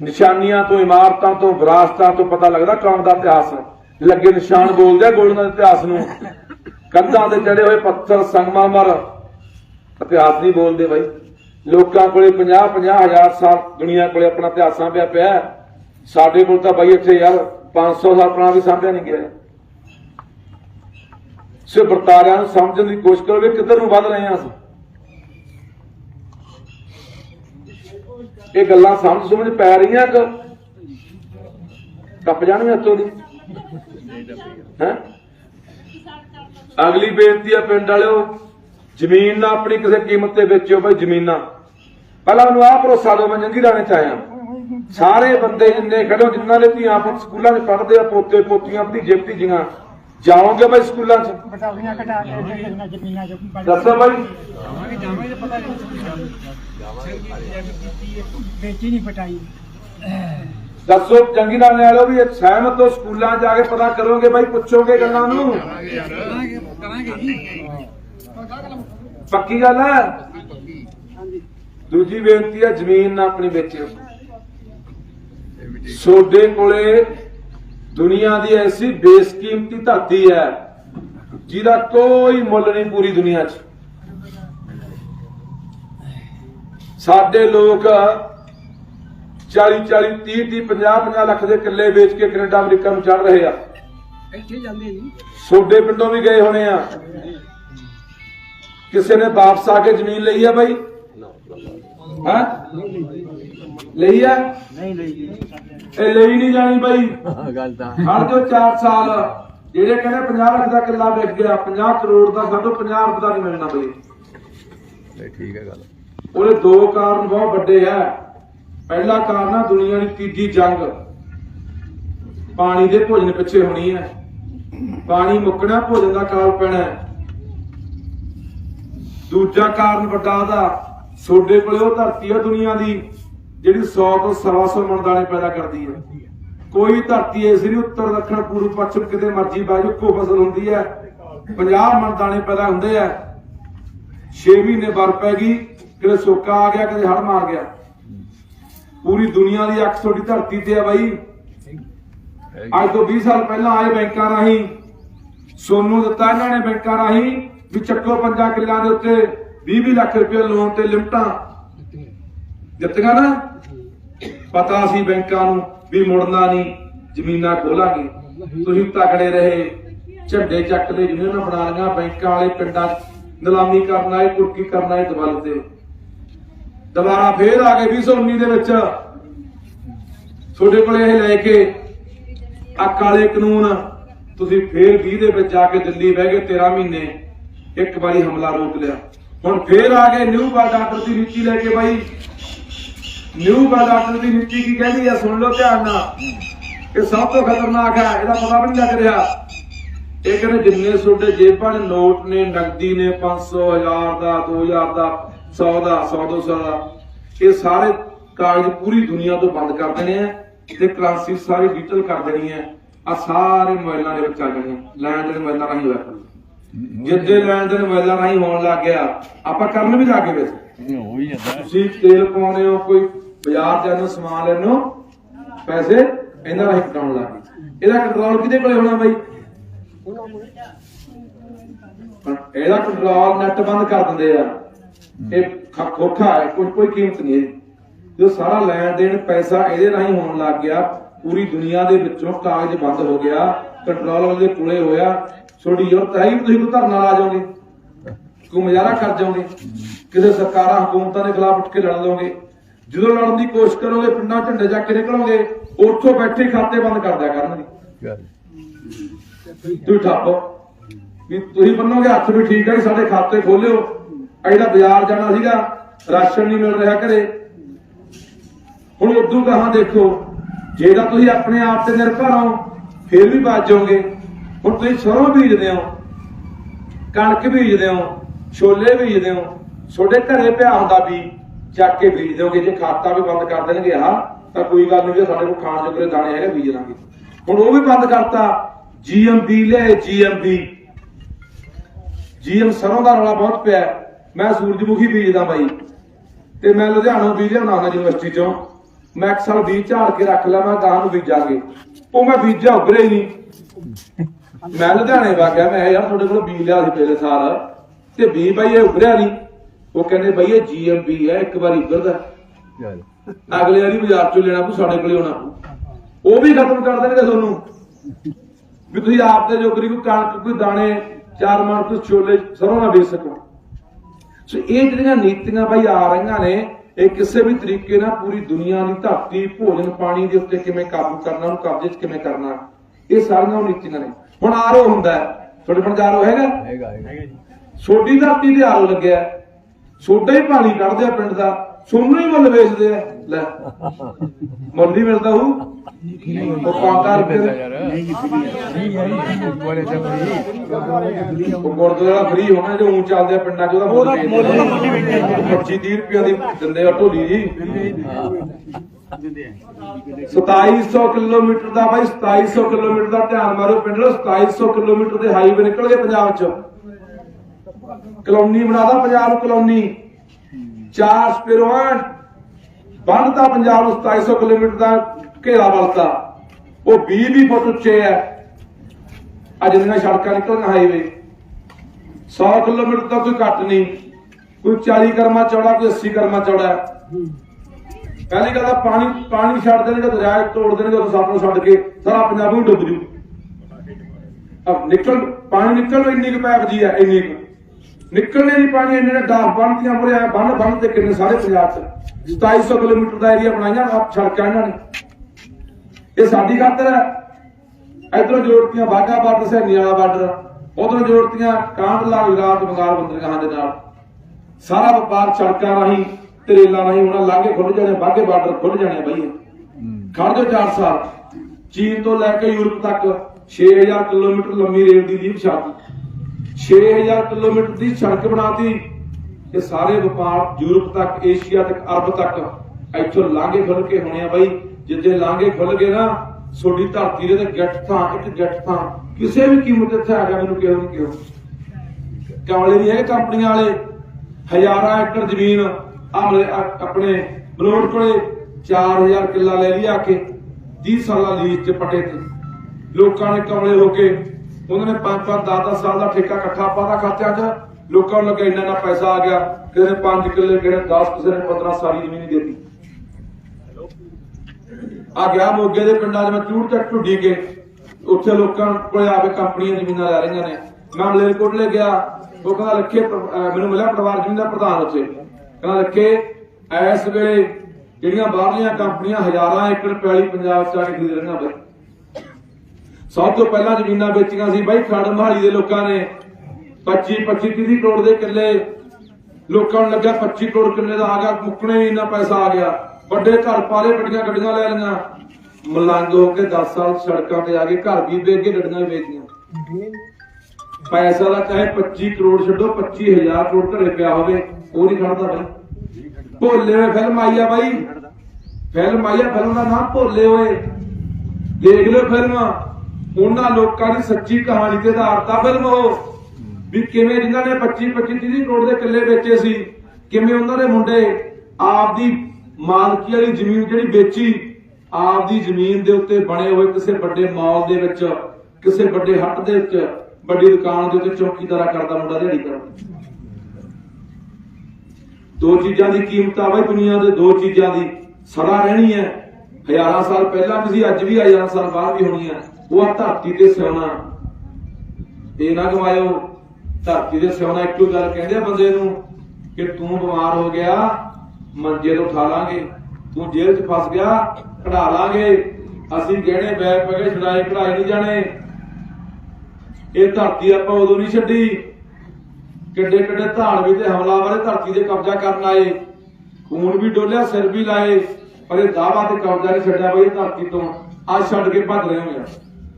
[SPEAKER 2] ਨਿਸ਼ਾਨੀਆਂ ਤੋਂ, ਇਮਾਰਤਾਂ ਤੋਂ, ਵਿਰਾਸਤਾਂ ਤੋਂ ਪਤਾ ਲੱਗਦਾ ਕੌਮ ਦਾ ਇਤਿਹਾਸ ਲੱਗੇ ਨਿਸ਼ਾਨ ਬੋਲਦੇ ਆ ਦੇ ਇਤਿਹਾਸ ਨੂੰ। ਕੰਧਾਂ ਤੇ ਚੜੇ ਹੋਏ ਪੱਥਰ ਸੰਗਮਰਮਰ ਇਤਿਹਾਸ ਨਹੀਂ ਬੋਲਦੇ ਬਾਈ। ਲੋਕਾਂ ਕੋਲੇ 50 50 ਹਜ਼ਾਰ ਸਾਲ ਦੁਨੀਆ ਕੋਲੇ ਆਪਣਾ ਇਤਿਹਾਸ ਸਾਂਭਿਆ ਪਿਆ ਸਾਡੇ ਕੋਲ ਤਾਂ ਬਾਈ ਇੱਥੇ ਯਾਰ 500 ਸਾਲ ਆਪਣਾ ਵੀ ਸਾਂਭਿਆ ਨਹੀਂ ਗਿਆ। ਸੇ ਵਰਤਾਰਿਆਂ ਨੂੰ ਸਮਝਣ ਦੀ ਕੋਸ਼ਿਸ਼ ਕਰੋ ਵੀ ਕਿੱਧਰ ਨੂੰ ਵੱਧ ਰਹੇ ਹਾਂ ਅਸੀਂ। ਇਹ ਗੱਲਾਂ ਸਮਝ ਸਮਝ ਪੈ ਰਹੀਆਂ ਕਿ ਟੱਪ ਜਾਣਗੇ ਇੱਥੋਂ ਦੀ? ਹੈ? ਅਗਲੀ ਬੇਨਤੀ ਆ ਪਿੰਡ ਵਾਲਿਓ, ਜ਼ਮੀਨ ਨਾ ਆਪਣੀ ਕਿਸੇ ਕੀਮਤ ਤੇ ਵੇਚਿਓ ਬਈ ਜ਼ਮੀਨਾਂ। ਪਹਿਲਾਂ ਮੈਨੂੰ ਆਹ ਭਰੋਸਾ ਦਿਓ ਮੈਂ ਜੰਗੀ ਰਾਣੇ ਚ ਆਇਆ। ਸਾਰੇ ਬੰਦੇ ਜਿੰਨੇ ਖੜੋ ਜਿਨ੍ਹਾਂ ਦੇ ਧੀਆਂ ਪੁੱਤ ਸਕੂਲਾਂ 'ਚ ਪੜ੍ਹਦੇ ਆ ਪੋਤੇ ਪੋਤੀਆਂ ਭਤੀਜੇ ਭਤੀਜੀਆਂ ਜਾਓਗੇ ਬਈ ਸਕੂਲਾਂ 'ਚ?
[SPEAKER 4] ਬਟਾਲੀਆਂ ਕਟਾ ਕੇ ਦੇ ਦੇਣਾ ਜ਼ਮੀਨਾਂ ਜੋ
[SPEAKER 2] ਦੱਸੋ ਬਈ।
[SPEAKER 4] ਨਹੀਂ ਪਟਾਈ।
[SPEAKER 2] ਦੱਸੋ ਜੰਗੀ ਰਾਣੇ ਵਾਲਿਓ ਵੀ ਸਹਿਮਤ ਹੋ ਸਕੂਲਾਂ 'ਚ ਜਾ ਕੇ ਪਤਾ ਕਰੋਗੇ ਬਈ ਪੁੱਛੋਗੇ ਗੱਲਾਂ ਨੂੰ?
[SPEAKER 4] ਕਰਾਂਗੇ ਕਰਾਂਗੇ। ਜੀ
[SPEAKER 2] ਪੱਕੀ ਗੱਲ ਹੈ? ਦੂਜੀ ਬੇਨਤੀ ਹੈ ਜ਼ਮੀਨ ਨਾ ਆਪਣੀ ਵੇਚਿਓ। ਸੋਡੇ ਕੋਲੇ ਦੁਨੀਆ ਦੀ ਐਸੀ ਬੇਸਕੀਮਤੀ ਧਰਤੀ ਹੈ ਜਿਹਦਾ ਕੋਈ ਮੁੱਲ ਨਹੀਂ ਪੂਰੀ ਦੁਨੀਆ 'ਚ। ਸਾਡੇ ਲੋਕ 40 40 30 30 50 50 ਲੱਖ ਦੇ ਕਿੱਲੇ ਵੇਚ ਕੇ ਕੈਨੇਡਾ ਅਮਰੀਕਾ ਨੂੰ ਚੜ ਰਹੇ ਆ।
[SPEAKER 4] ਇੱਥੇ ਜਾਂਦੇ ਨਹੀਂ।
[SPEAKER 2] ਸੋਡੇ ਪਿੰਡੋਂ ਵੀ ਗਏ ਹੋਣੇ ਆ। ਕਿਸੇ ਨੇ ਵਾਪਸ ਆ ਕੇ ਜ਼ਮੀਨ ਲਈ ਆ ਬਾਈ? ਹੈ? ਲਈ ਆ?
[SPEAKER 4] ਨਹੀਂ ਲਈ।
[SPEAKER 2] ਇਹ ਲਈ ਨਹੀਂ ਜਾਣੀ ਬਾਈ।
[SPEAKER 5] ਗੱਲ ਤਾਂ
[SPEAKER 2] ਹਰ ਜੋ 4 ਸਾਲ ਜਿਹੜੇ ਕਹਿੰਦੇ 50 ਲੱਖ ਦਾ ਕਿੱਲਾ ਵਿਕ ਗਿਆ 50 ਕਰੋੜ ਦਾ ਸਾਨੂੰ 50 ਰੁਪਏ ਦਾ ਨਹੀਂ ਮਿਲਣਾ ਬਈ।
[SPEAKER 5] ਠੀਕ ਹੈ ਗੱਲ।
[SPEAKER 2] ਉਹਦੇ ਦੋ ਕਾਰਨ ਬਹੁਤ ਵੱਡੇ ਆ। ਪਹਿਲਾ ਕਾਰਨ ਆ ਦੁਨੀਆ ਦੀ ਤੀਜੀ ਜੰਗ। ਪਾਣੀ ਦੇ ਭੋਜਨ ਪਿੱਛੇ ਹੋਣੀ ਹੈ ਪਾਣੀ ਮੁੱਕਣਾ ਭੋਜਨ ਦਾ ਕਾਲ ਪੈਣਾ। ਦੂਜਾ ਕਾਰਨ ਵੱਡਾ ਦਾ ਸੋਡੇ ਕੋਲੇ ਉਹ ਧਰਤੀ ਆ ਦੁਨੀਆ ਦੀ, ਜਿਹੜੀ 100 ਤੋਂ 150 ਮਣ ਦਾਣੇ ਪੈਦਾ ਕਰਦੀ ਹੈ ਕੋਈ ਧਰਤੀ ਐਸੀ ਨਹੀਂ, ਉੱਤਰ, ਦੱਖਣ, ਪੂਰਬ, ਪੱਛਮ, ਕਿਤੇ ਮਰਜ਼ੀ ਬਾਜੂ ਇੱਕੋ ਫਸਲ ਹੁੰਦੀ ਹੈ 50 ਮਣ ਦਾਣੇ ਪੈਦਾ ਹੁੰਦੇ ਆ। 6 ਮਹੀਨੇ ਬਰਫ਼ ਪੈ ਗਈ, ਕਿਤੇ ਸੋਕਾ ਆ ਗਿਆ, ਕਿਤੇ ਹੜ੍ਹ ਮਾਰ ਗਿਆ। ਪੂਰੀ ਦੁਨੀਆ ਦੀ ਅੱਖ ਤੁਹਾਡੀ ਧਰਤੀ ਤੇ ਆ ਬਾਈ। ਅੱਜ ਤੋਂ 20 ਸਾਲ ਪਹਿਲਾਂ ਆਏ ਬੈਂਕਾਂ ਰਾਹੀਂ, ਸੋਨੂੰ ਦਿੱਤਾ ਇਹਨਾਂ ਨੇ ਬੈਂਕਾਂ ਰਾਹੀਂ, ਵੀ ਚੱਕੋ ਪੰਜਾ ਕਿੱਲਿਆਂ ਦੇ ਉੱਤੇ। 20 ਲੱਖ ਰੁਪਏ ਲੋਨ ਤੇ ਲਿਮਟਾਂ ਦਿੱਤੀਆਂ ਨਾ? ਪਤਾ ਸੀ ਬੈਂਕਾਂ ਨੂੰ ਵੀ ਮੁੜਨਾ ਨਹੀਂ, ਜ਼ਮੀਨਾਂ ਖੋਲਾਂਗੇ। ਤੁਸੀਂ ਤਕੜੇ ਰਹੇ, ਝੰਡੇ ਚੱਕਦੇ ਯੂਨੀਅਨਾਂ ਬਣਾ ਲਈਆਂ ਬੈਂਕਾਂ ਵਾਲੇ ਪਿੰਡਾਂ ਨਿਲਾਮੀ ਕਰਨ ਆਏ ਕੁਰਕੀ ਕਰਨ ਆਏ ਦਵਾਲ ਤੇ। ਦੁਬਾਰਾ ਫੇਰ ਆ ਗਏ 2019 ਦੇ ਵਿੱਚ। ਤੁਹਾਡੇ ਕੋਲੇ ਇਹ ਲੈ ਕੇ ਆ ਕਾਲੇ ਕਾਨੂੰਨ, ਤੁਸੀਂ ਫੇਰ 20 ਦੇ ਵਿੱਚ ਜਾ ਕੇ ਦਿੱਲੀ ਬਹਿ ਗਏ 13 ਮਹੀਨੇ, ਇੱਕ ਵਾਰੀ ਹਮਲਾ ਰੋਕ ਲਿਆ। ਹੁਣ ਫੇਰ ਆ ਗਏ ਨਿਊ ਬਾਲ ਡਾਕਟਰ ਦੀ ਨੀਤੀ ਲੈ ਕੇ ਬਾਈ। ਨਿਊ ਬਾਲ ਡਾਕਟਰ ਦੀ ਨੀਤੀ ਕੀ ਕਹਿੰਦੀ ਆ? ਸੁਣ ਲਓ ਧਿਆਨ ਨਾਲ। ਇਹ ਸਭ ਤੋਂ ਖਤਰਨਾਕ ਹੈ, ਇਹਦਾ ਪਤਾ ਵੀ ਨਹੀਂ ਲੱਗ ਰਿਹਾ। ਇਹ ਕਹਿੰਦੇ ਜਿੰਨੇ ਤੁਹਾਡੇ ਜੇਬਾਂ 'ਚ ਨੋਟ ਨੇ, ਨਕਦੀ ਨੇ 500 1000 ਦਾ 2000 ਦਾ 100 ਦਾ 100 200 ਦਾ, ਇਹ ਸਾਰੇ ਕਾਗਜ਼ ਪੂਰੀ ਦੁਨੀਆ ਤੋਂ ਬੰਦ ਕਰ ਦੇਣੇ ਆ ਤੇ ਕਰੰਸੀ ਸਾਰੀ ਡਿਜੀਟਲ ਕਰ ਦੇਣੀ ਹੈ ਆ ਸਾਰੇ ਮੋਬਾਈਲਾਂ ਦੇ ਵਿੱਚ ਆ ਜਾਣੀ ਲੈਣ ਦੇ ਮੋਬਾਈਲਾਂ ਰਾਹੀਂ ਹੋਇਆ ਕਰਨਾ। ਜਿੱਦੇ ਲੈਣ ਦੇਣ ਮੋਬਾਈਲਾਂ ਰਾਹੀਂ ਹੋਣ ਲੱਗ ਗਿਆ ਆਪਾਂ ਕਰਨ ਵੀ ਲੱਗੇ ਵੈਸੇ
[SPEAKER 5] ਹੋ ਹੀ ਜਾਂਦਾ।
[SPEAKER 2] ਤੁਸੀਂ ਤੇਲ ਪਾਉਣੇ ਹੋ ਕੋਈ ਬਾਜ਼ਾਰ ਜਾਂਦੇ ਸਮਾਨ ਲੈਣੇ ਹੋ ਪੈਸੇ ਇਹਨਾਂ ਰਾਹੀਂ ਕਟਾਉਣ ਲੱਗ ਗਏ ਇਹਦਾ ਕੰਟਰੋਲ ਕਿਹਦੇ ਕੋਲੇ ਹੋਣਾ ਬਾਈ? ਇਹਦਾ ਕੰਟਰੋਲ ਨੈਟ ਬੰਦ ਕਰ ਦਿੰਦੇ ਆ। ਇਹ ਖੋਖਾ ਹੈ ਕੋਈ ਕੋਈ ਕੀਮਤ ਨਹੀਂ ਹੈ ਜੋ ਸਾਰਾ ਲੈਣ ਦੇਣ ਪੈਸਾ ਇਹਦੇ ਰਾਹੀਂ ਹੋਣ ਲੱਗ ਗਿਆ ਪੂਰੀ ਦੁਨੀਆ ਦੇ ਵਿੱਚੋਂ ਕਾਗਜ਼ ਬੰਦ ਹੋ ਗਿਆ ਕੰਟਰੋਲ ਵਾਲੇ ਦੇ ਕੋਲੇ ਹੋਇਆ। ਹੈ ਹੀ ਨਹੀਂ ਤੁਸੀਂ ਕੋਈ ਧਰਨਾ ਲਾ ਜਾਓਗੇ? ਕੋਈ ਮਜ਼ਾਰਾ ਕਰ ਜਾਓਗੇ? ਕਿਸੇ ਸਰਕਾਰਾਂ ਹਕੂਮਤਾਂ ਦੇ ਖਿਲਾਫ ਉੱਠ ਕੇ ਲੜ ਲਓਗੇ? ਜਦੋਂ ਲੜਨ ਦੀ ਕੋਸ਼ਿਸ਼ ਕਰੋਗੇ ਪਿੰਡਾਂ ਝੰਡੇ ਚੱਕ ਕੇ ਨਿਕਲੋਗੇ ਉੱਥੋਂ ਬੈਠੇ ਖਾਤੇ ਬੰਦ ਕਰ ਦਿਆ ਕਰਨਗੇ। ਤੁਸੀਂ ਠਾਪੋ ਵੀ ਤੁਸੀਂ ਬੰਨੋਗੇ ਹੱਥ ਵੀ ਠੀਕ ਹੈ ਜੀ, ਸਾਡੇ ਖਾਤੇ ਖੋਲਿਓ। ਆ ਜਿਹੜਾ ਬਾਜ਼ਾਰ ਜਾਣਾ ਸੀਗਾ ਰਾਸ਼ਨ ਨਹੀਂ ਮਿਲ ਰਿਹਾ ਘਰੇ। ਹੁਣ ਉਦੋਂ ਕਹਾਂ ਦੇਖੋ ਜੇ ਤਾਂ ਤੁਸੀਂ ਆਪਣੇ ਆਪ ਤੇ ਨਿਰਭਰ ਹੋ ਫਿਰ ਵੀ ਬਚ ਜਾਓਗੇ। ਹੁਣ ਤੁਸੀਂ ਸਰੋਂ ਬੀਜਦੇ ਹੋ, ਕਣਕ ਬੀਜਦੇ ਹੋ, ਛੋਲੇ ਬੀਜਦੇ ਹੋ, ਤੁਹਾਡੇ ਘਰੇ ਪਿਆ ਹੁੰਦਾ ਵੀ ਚੱਕ ਕੇ ਬੀਜ ਦਿਓਗੇ, ਜੇ ਖਾਤਾ ਵੀ ਬੰਦ ਕਰ ਦੇਣਗੇ ਆ ਤਾਂ ਕੋਈ ਗੱਲ ਨਹੀਂ, ਜੇ ਸਾਡੇ ਕੋਲ ਖਾਣ ਜੋਗਰੇ ਦਾਣੇ ਹੈਗੇ, ਬੀਜ ਲਾਂਗੇ। ਹੁਣ ਉਹ ਵੀ ਬੰਦ ਕਰਤਾ, ਜੀਐਮਬੀ ਲੈ, ਜੀਐਮਬੀ। ਜੀਐਮ ਸਰੋਂ ਦਾ ਰੌਲਾ ਬਹੁਤ ਪਿਆ, ਮੈਂ ਸੂਰਜਮੁਖੀ ਬੀਜਦਾ ਬਾਈ। ਤੇ ਮੈਂ ਲੁਧਿਆਣਾ ਬੀਜ ਲਿਆਉਣਾ ਹੁੰਦਾ ਯੂਨੀਵਰਸਿਟੀ ਚੋਂ। ਮੈਂ ਇੱਕ ਸਾਲ ਬੀਜ ਝਾੜ ਕੇ ਰੱਖ ਲਿਆ, ਮੈਂ ਗਾਂ ਨੂੰ ਬੀਜਾਂਗੇ। ਉਹ ਮੈਂ ਬੀਜਿਆ ਉੱਭਰੇ ਨਹੀਂ। ਮੈਂ ਲੁਧਿਆਣੇ ਵਾ ਗਿਆ ਮੈਂ ਕਿਹਾ ਯਾਰ ਤੁਹਾਡੇ ਕੋਲ ਬੀਜ ਲਿਆ ਸੀ ਪਿਛਲੇ ਸਾਲ ਤੇ ਬੀ ਬਾਈ ਇਹ ਉੱਭਰਿਆ ਨਹੀਂ। ਉਹ ਕਹਿੰਦੇ ਬਾਈ ਇਹ ਜੀਐਮਬੀ ਹੈ ਇੱਕ ਵਾਰੀ ਉੱਭਰਦਾ। ਅਗਲੇ ਵਾਰੀ ਬਾਜ਼ਾਰ ਚੋਂ ਲੈਣਾ ਪਊ ਸਾਡੇ ਕੋਲੇ ਆਉਣਾ ਪਊ। ਉਹ ਵੀ ਖਤਮ ਕਰ ਦੇਣਗੇ ਤੁਹਾਨੂੰ। ਵੀ ਤੁਸੀਂ ਆਪ ਦੇ ਜੋਗਰੀ ਕੋਈ ਕਣਕ ਕੋਈ ਦਾਣੇ ਚਾਰ ਮਣ ਕੋਈ ਛੋਲੇ ਸਰੋਂ ਨਾ ਵੇਚ ਸਕੋ। ਸੋ ਇਹ ਜਿਹੜੀਆਂ ਨੀਤੀਆਂ ਬਾਈ ਆ ਰਹੀਆਂ ਨੇ ਇਹ ਕਿਸੇ ਵੀ ਤਰੀਕੇ ਨਾਲ ਪੂਰੀ ਦੁਨੀਆ ਦੀ ਧਰਤੀ ਭੋਜਨ ਪਾਣੀ ਦੇ ਉੱਤੇ ਕਿਵੇਂ ਕਾਬੂ ਕਰਨਾ ਉਹਨੂੰ ਕਬਜ਼ੇ 'ਚ ਕਿਵੇਂ ਕਰਨਾ ਇਹ ਸਾਰੀਆਂ ਉਹ ਨੀਤੀਆਂ ਨੇ। ਹੁਣ ਆਰੋ ਹੁੰਦਾ ਹੈ। ਤੁਹਾਡੇ 'ਚ ਆਰੋ ਹੈਗਾ?
[SPEAKER 6] ਹੈਗਾ ਹੈਗਾ।
[SPEAKER 2] ਛੋਟੀ ਧਰਤੀ ਤੇ ਆਰੋ ਲੱਗਿਆ ਹੈ। ਛੋਟਾ ਹੀ ਪਾਣੀ ਕੱਢਦੇ ਆ ਪਿੰਡ ਦਾ। ਸੋਨੂੰ ਹੀ ਮੁੱਲ ਵੇਚਦੇ ਆ। ਲੈ ਮੁੱਲ ਮਿਲਦਾ ਉਹ ਉਹ
[SPEAKER 6] ਬੋਲੇ ਤਾਂ ਬਈ
[SPEAKER 2] ਉਹ ਗੁਰਦੁਆਰਾ ਫ੍ਰੀ ਹੋਣਾ ਜੋ ਉਂ ਚੱਲਦੇ ਆ ਪਿੰਡਾਂ 'ਚ ਉਹਦਾ ਮੁੱਲ ਵੇਚਦੇ ਆ। 25 30 ਰੁਪਏ ਦੀ ਦਿੰਦੇ ਆ ਢੋਲੀ ਜੀ। 2700 ਕਿਲੋਮੀਟਰ ਦਾ ਬਾਈ 2700 ਕਿਲੋਮੀਟਰ ਦਾ ਧਿਆਨ ਮਾਰੋ ਪਿੰਡ 2700 ਕਿਲੋਮੀਟਰ ਦੇ ਹਾਈਵੇ ਨਿਕਲ ਗਏ ਪੰਜਾਬ 'ਚ। ਕਲੋਨੀ ਬਣਾਦਾ ਪੰਜਾਬ ਨੂੰ ਕਲੋਨੀ। ਚਾਰ ਸਪਿਰਵਾਨ ਬੰਨਤਾ ਪੰਜਾਬ ਨੂੰ 2700 ਕਿਲੋਮੀਟਰ ਦਾ ਘੇਰਾ ਵਰਤਾ ਉਹ 20 20 ਫੁੱਟ ਉੱਚੇ ਹੈ। ਅੱਜ ਜਿਹੜੀਆਂ ਸੜਕਾਂ ਨਿਕਲਣ ਹਾਈਵੇ। 100 ਕਿਲੋਮੀਟਰ ਤੋਂ ਕੋਈ ਘੱਟ ਨਹੀਂ। ਕੋਈ 40 ਕਰਮਾ ਚੌੜਾ, ਕੋਈ 80 ਕਰਮਾ ਚੌੜਾ। ਪਹਿਲੀ ਗੱਲ ਤਾਂ ਪਾਣੀ ਪਾਣੀ ਛੱਡ ਦੇਣਗੇ, ਦਰਿਆ ਤੋੜ ਦੇਣਗੇ, ਉਹ ਸੱਪ ਨੂੰ ਛੱਡ ਕੇ ਸਾਰਾ ਪੰਜਾਬ ਨੂੰ ਡੁੱਬ ਜੂ। ਅਬ ਨਿਕਲ, ਪਾਣੀ ਨਿਕਲ ਇੰਨੀ ਕੁ ਪੈਪ ਜੀ ਹੈ, ਇੰਨੀ ਕੁ। ਨਿਕਲਣੇ ਨਹੀਂ ਪਾਣੀ ਇੰਨੇ ਨੇ ਡਾਫ ਬੰਨ੍ਹਦੀਆਂ ਮੁਰੇ ਆ ਬੰਨ ਬੰਨ ਤੇ ਕਿੰਨੇ ਸਾਰੇ ਪੰਜਾਬ 'ਚ। 2700 ਕਿਲੋਮੀਟਰ ਦਾ ਏਰੀਆ ਬਣਾਈਆਂ ਆਪ ਸੜਕਾਂ ਇਹਨਾਂ ਨੇ। ਇਹ ਸਾਡੀ ਖਾਤਰ ਹੈ। ਇਧਰੋਂ ਜੋੜਤੀਆਂ ਬਾਗਾ ਬਾਰਡਰ ਸੈਨੀ ਵਾਲਾ ਬਾਰਡਰ। ਉਧਰੋਂ ਜੋੜਤੀਆਂ ਕਾਂਡਲਾ ਗੁਜਰਾਤ ਬੰਗਾਲ ਬੰਦਰਗਾਹਾਂ ਦੇ ਨਾਲ। ਸਾਰਾ ਵਪਾਰ ਸੜਕਾਂ ਰਾਹੀਂ ਤੇ ਰੇਲਾਂ ਰਾਹੀਂ ਉਹਨਾਂ ਲਾਗੇ ਖੁੱਲ ਜਾਣੇ ਬਾਗੇ ਬਾਰਡਰ ਖੁੱਲ ਜਾਣੇ ਬਈ ਖੜ ਜੋ 4 ਸਾਲ। ਚੀਨ ਤੋਂ ਲੈ ਕੇ ਯੂਰਪ ਤੱਕ 6000 ਕਿਲੋਮੀਟਰ ਲੰਮੀ ਰੇਲ ਦੀ ਲੀਹ ਵਿਛਾਤੀ 6000 ਕਿਲੋਮੀਟਰ ਦੀ ਸੜਕ ਬਣਾਤੀ। ਇਹ ਸਾਰੇ ਵਪਾਰ ਯੂਰਪ ਤੱਕ ਏਸ਼ੀਆ ਤੱਕ ਅਰਬ ਤੱਕ ਇੱਥੋਂ ਲਾਂਘੇ ਖੁੱਲ ਕੇ ਹੋਣੇ ਆ ਬਾਈ। ਜਿੱਦੇ ਲਾਂਘੇ ਖੁੱਲ ਗਏ ਨਾ ਛੋਟੀ ਧਰਤੀ ਦੇ ਗੱਠ ਥਾਂ ਇੱਕ ਗੱਠ ਥਾਂ ਕਿਸੇ ਵੀ ਕੀਮਤ ਇੱਥੇ ਆ ਗਿਆ ਮੈਨੂੰ ਕਿਹੋ ਨਹੀਂ ਕਿਹੋ ਕਮਲੇ ਨਹੀਂ ਹੈ ਕੰਪਨੀਆਂ ਵਾਲੇ। ਹਜ਼ਾਰਾਂ ਏਕੜ ਜ਼ਮੀਨ ਆਮਲੇ ਆਪਣੇ ਬਲੋਡ ਕੋਲੇ 4000 ਕਿੱਲਾ ਲੈ ਲਿਆ ਕੇ 30 ਸਾਲਾਂ ਲੀਜ਼ ਚ ਪਟੇ ਤੇ। ਲੋਕਾਂ ਨੇ ਕਮਲੇ ਹੋ ਕੇ ਉਹਨਾਂ ਨੇ 5-5 10-10 ਸਾਲ ਦਾ ਠੇਕਾ ਇਕੱਠਾ ਪਾਦਾ ਖਾਤਿਆਂ 'ਚ। ਲੋਕਾਂ ਨੂੰ ਲੱਗਾ ਇੰਨਾ ਨਾ ਪੈਸਾ ਆ ਗਿਆ, ਕਿਸੇ ਨੇ 5 ਕਿੱਲੇ ਕਿਹੜੇ 10 ਕਿਸੇ ਨੇ 15 ਸਾਰੀ ਜ਼ਮੀਨ ਦੇਤੀ। ਆ ਗਿਆ ਮੋਗੇ ਦੇ ਪਿੰਡਾਂ 'ਚ, ਮੈਂ ਚੂੜ ਚੱਕ ਢੁੱਡੀ ਕੇ ਉੱਥੇ ਲੋਕਾਂ ਕੋਲੇ ਆ ਕੇ ਕੰਪਨੀਆਂ ਜ਼ਮੀਨਾਂ ਲੈ ਰਹੀਆਂ ਨੇ। ਮੈਂ ਮਲੇਰਕੋਟ ਲੈ ਗਿਆ, ਉਹ ਕਹਿੰਦਾ ਲੱਖੇ ਮੈਨੂੰ ਮਿਲਿਆ ਪਰਿਵਾਰ ਜ਼ਮੀਨ ਦਾ ਪ੍ਰਧਾਨ ਉੱਥੇ। ਕਹਿੰਦਾ ਇਸ ਵੇਲੇ ਜਿਹੜੀਆਂ ਬਾਹਰਲੀਆਂ ਕੰਪਨੀਆਂ ਹਜ਼ਾਰਾਂ ਏਕੜ ਪੈਲੀ ਪੰਜਾਬ 'ਚ ਆ ਕੇ ਖਰੀਦ ਰਹੀਆਂ ਬਈ। ਸਭ ਤੋਂ ਪਹਿਲਾਂ ਜ਼ਮੀਨਾਂ ਵੇਚੀਆਂ ਸੀ ਬਾਈ ਖੜ ਮਹਾਲੀ ਦੇ ਲੋਕਾਂ ਨੇ। 25 25 30 ਕਰੋੜ ਦੇ ਕਿੱਲੇ। ਲੋਕਾਂ ਨੂੰ ਲੱਗਾ 25 ਕਰੋੜ ਕਿੱਲੇ ਦਾ ਆ ਗਿਆ, ਮੁੱਕਣੇ ਹੀ ਇੰਨਾ ਪੈਸਾ ਆ ਗਿਆ। ਵੱਡੇ ਘਰ ਪਾਲੇ ਵੱਡੀਆਂ ਗੱਡੀਆਂ ਲੈ ਲਈਆਂ। ਮਲੰਗ ਹੋ ਕੇ 10 ਸਾਲ ਸੜਕਾਂ ਤੇ ਆ ਕੇ ਘਰ ਵੀ ਵੇਚ ਕੇ ਗੱਡੀਆਂ ਵੀ ਵੇਚੀਆਂ ਪੈਸਾ ਦਾ ਚਾਹੇ 25 ਕਰੋੜ ਛੱਡੋ 25000 ਕਰੋੜ ਘਰੇ ਪਿਆ ਹੋਵੇ। ਉਹ ਨਹੀਂ ਖੜਦਾ ਬਾਈ ਭੋਲੇ ਹੋਏ ਫਿਲਮ ਆਈ ਆ ਬਾਈ। ਫਿਲਮ ਆਈ ਆ, ਫਿਲਮ ਦਾ ਨਾਮ ਭੋਲੇ ਹੋਏ। ਦੇਖ ਲਓ ਫਿਲਮ। ਉਹਨਾਂ ਲੋਕਾਂ ਦੀ ਸੱਚੀ ਕਹਾਣੀ ਤੇ ਆਧਾਰਿਤ ਆ ਫਿਲਮ ਉਹ। ਵੀ ਕਿਵੇਂ ਜਿਨ੍ਹਾਂ ਨੇ 25 25 30 ਕਰੋੜ ਦੇ ਕਿੱਲੇ ਵੇਚੇ ਸੀ, ਕਿਵੇਂ ਉਹਨਾਂ ਦੇ ਮੁੰਡੇ ਆਪਦੀ ਮਾਲਕੀ ਵਾਲੀ ਜ਼ਮੀਨ ਜਿਹੜੀ ਵੇਚੀ, ਆਪਦੀ ਜ਼ਮੀਨ ਦੇ ਉੱਤੇ ਬਣੇ ਹੋਏ ਕਿਸੇ ਵੱਡੇ ਮਾਲ ਦੇ ਵਿੱਚ, ਕਿਸੇ ਵੱਡੇ ਹੱਟ ਦੇ ਵਿੱਚ, ਵੱਡੀ ਦੁਕਾਨ ਦੇ ਉੱਤੇ ਚੌਕੀਦਾਰਾ ਕਰਦਾ ਮੁੰਡਾ ਦਿਹਾੜੀ ਕਰਦਾ। ਦੋ ਚੀਜ਼ਾਂ ਦੀ ਕੀਮਤ ਆ ਬਈ ਦੁਨੀਆ ਦੇ ਦੋ ਚੀਜ਼ਾਂ ਦੀ। ਸਦਾ ਰਹਿਣੀ ਹੈ। ਹਜ਼ਾਰਾਂ ਸਾਲ ਪਹਿਲਾਂ ਵੀ ਸੀ, ਅੱਜ ਵੀ ਹਜ਼ਾਰਾਂ ਸਾਲ ਬਾਅਦ ਵੀ ਹੋਣੀ ਹੈ। ਉਹ ਆ ਧਰਤੀ ਤੇ ਸੋਨਾ ਇਹ ਨਾ ਗਵਾਇਓ ਧਰਤੀ ਦੇ ਸਿਉਣਾ ਇੱਕੋ ਗੱਲ ਕਹਿੰਦੇ ਆ ਬੰਦੇ ਨੂੰ ਕਿ ਤੂੰ ਬਿਮਾਰ ਹੋ ਗਿਆ, ਮੰਜੇ ਤੋਂ ਉਠਾ ਲਾਂਗੇ। ਤੂੰ ਜੇਲ੍ਹ 'ਚ ਫਸ ਗਿਆ, ਕਢਾ ਲਾਂਗੇ। ਅਸੀਂ ਗਹਿਣੇ, ਬੈਗ, ਪਗੇ ਛਡਾਏ ਕਢਾਏ ਨਹੀਂ ਜਾਣੇ। ਇਹ ਧਰਤੀ ਆਪਾਂ ਉਦੋਂ ਨਹੀਂ ਛੱਡੀ। ਕਿੱਡੇ ਕਿੱਡੇ ਧਾੜਵੀ ਤੇ ਹਮਲਾਵਰ ਇਹ ਧਰਤੀ ਦੇ ਕਬਜ਼ਾ ਕਰਨ ਆਏ। ਖੂਨ ਵੀ ਡੋਲਿਆ, ਸਿਰ ਵੀ ਲਾਏ। ਪਰ ਇਹ ਦਾਵਾ ਤੇ ਕਬਜ਼ਾ ਨਹੀਂ ਛੱਡਿਆ ਬਈ ਧਰਤੀ ਤੋਂ ਅੱਜ ਛੱਡ ਕੇ ਭੱਜ ਰਹੇ ਹੋਏ ਆ।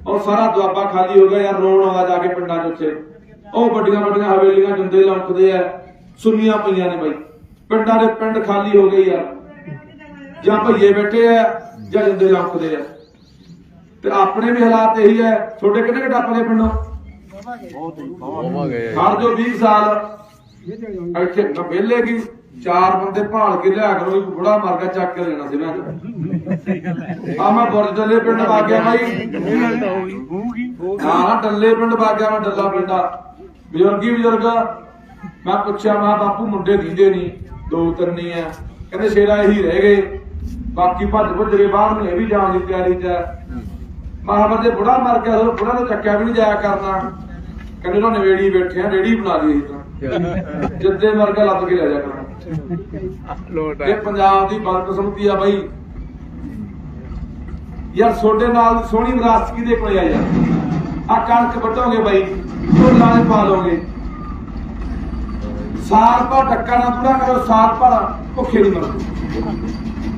[SPEAKER 2] ਔਰ ਸਾਰਾ ਦੁਆਬਾ ਖਾਲੀ ਹੋ ਗਿਆ ਯਾਰ, ਰੋਣ ਆਉਂਦਾ ਜਾ ਕੇ ਪਿੰਡਾਂ 'ਚ ਉੱਥੇ ਉਹ ਵੱਡੀਆਂ ਵੱਡੀਆਂ ਹਵੇਲੀਆਂ ਜੁੰਦੇ ਲੰਕਦੇ ਆ। ਸੁਨੀਆਂ ਪਈਆਂ ਨੇ ਬਈ। ਪਿੰਡਾਂ ਦੇ ਪਿੰਡ ਖਾਲੀ ਹੋ ਗਏ ਯਾਰ। ਜਾਂ ਭਈਏ ਬੈਠੇ ਆ, ਜਾਂ ਜੁੰਦੇ ਲੰਕਦੇ ਆ। ਤੇ ਆਪਣੇ ਵੀ ਹਾਲਾਤ ਇਹੀ ਹੈ ਤੁਹਾਡੇ ਕਿੰਨੇ ਕਿ ਟੱਪਦੇ ਪਿੰਡੋਂ? ਖੜ ਜੋ 20 ਸਾਲ। ਇੱਥੇ ਵਿਹਲੇ ਕੀ ਚਾਰ ਬੰਦੇ ਭਾਲ ਕੇ ਲਿਆ ਕਰੋ ਇੱਕ ਬੁੜਾ ਮਰ ਗਿਆ ਚੱਕ ਕੇ ਲੈਣਾ ਸੀ ਮੈਂ। ਆ ਮੈਂ ਬੁਰਜ ਡੱਲੇ ਪਿੰਡ ਵਾ ਗਿਆ ਬਾਈ। ਹਾਂ ਡੱਲੇ ਪਿੰਡ ਵਾ ਗਿਆ ਮੈਂ ਡੱਲਾ ਪਿੰਡਾ ਬਜ਼ੁਰਗੀ ਬਜ਼ੁਰਗ ਮੈਂ ਪੁੱਛਿਆ ਮੈਂ ਬਾਪੂ ਮੁੰਡੇ ਦੀਦੇ ਨਹੀਂ ਦੋ ਤਿੰਨ ਹੀ ਆ। ਕਹਿੰਦੇ ਸ਼ੇਰਾ ਇਹੀ ਰਹਿ ਗਏ। ਬਾਕੀ ਭੱਜ ਭੁੱਜ ਕੇ ਬਾਹਰ ਨੂੰ ਇਹ ਵੀ ਜਾਣ ਦੀ ਤਿਆਰੀ ਚ ਮਹਾਬਤ ਦੇ ਬੁੜਾ ਮਰ ਗਿਆ ਉਹ ਬੁੜਾ ਨੂੰ ਚੱਕਿਆ ਵੀ ਨਹੀਂ ਜਾਇਆ ਕਰਨਾ। ਕਹਿੰਦੇ ਉਹ ਨਵੇੜੀ ਬੈਠੇ ਆ ਰੇੜੀ ਬਣਾ ਲਈ ਤਾਂ। ਜਿੱਦੇ ਮਰ ਗਿਆ ਲੱਦ ਕੇ ਲੈ ਜਾ ਕਰਨਾ ਇਹ ਪੰਜਾਬ ਦੀ ਬਦਕਿਸਮਤੀ ਆ ਬਾਈ। ਯਾਰ ਛੋਡੇ ਨਾਲ ਸੋਹਣੀ ਵਿਰਾਸਤ ਕਿਹਦੇ ਕੋਲੇ ਆ ਯਾਰ? ਆ ਕਣਕ ਵੱਢੋਗੇ ਬਾਈ ਢੋਲਾਂ ਦੇ ਪਾ ਲੋਗੇ ਸਾਲ ਭਰ ਟੱਕਾ ਨਾ ਪੂਰਾ ਕਰੋ ਸਾਲ ਭਰ ਭੁੱਖੇ ਨਹੀਂ ਮਰੋ।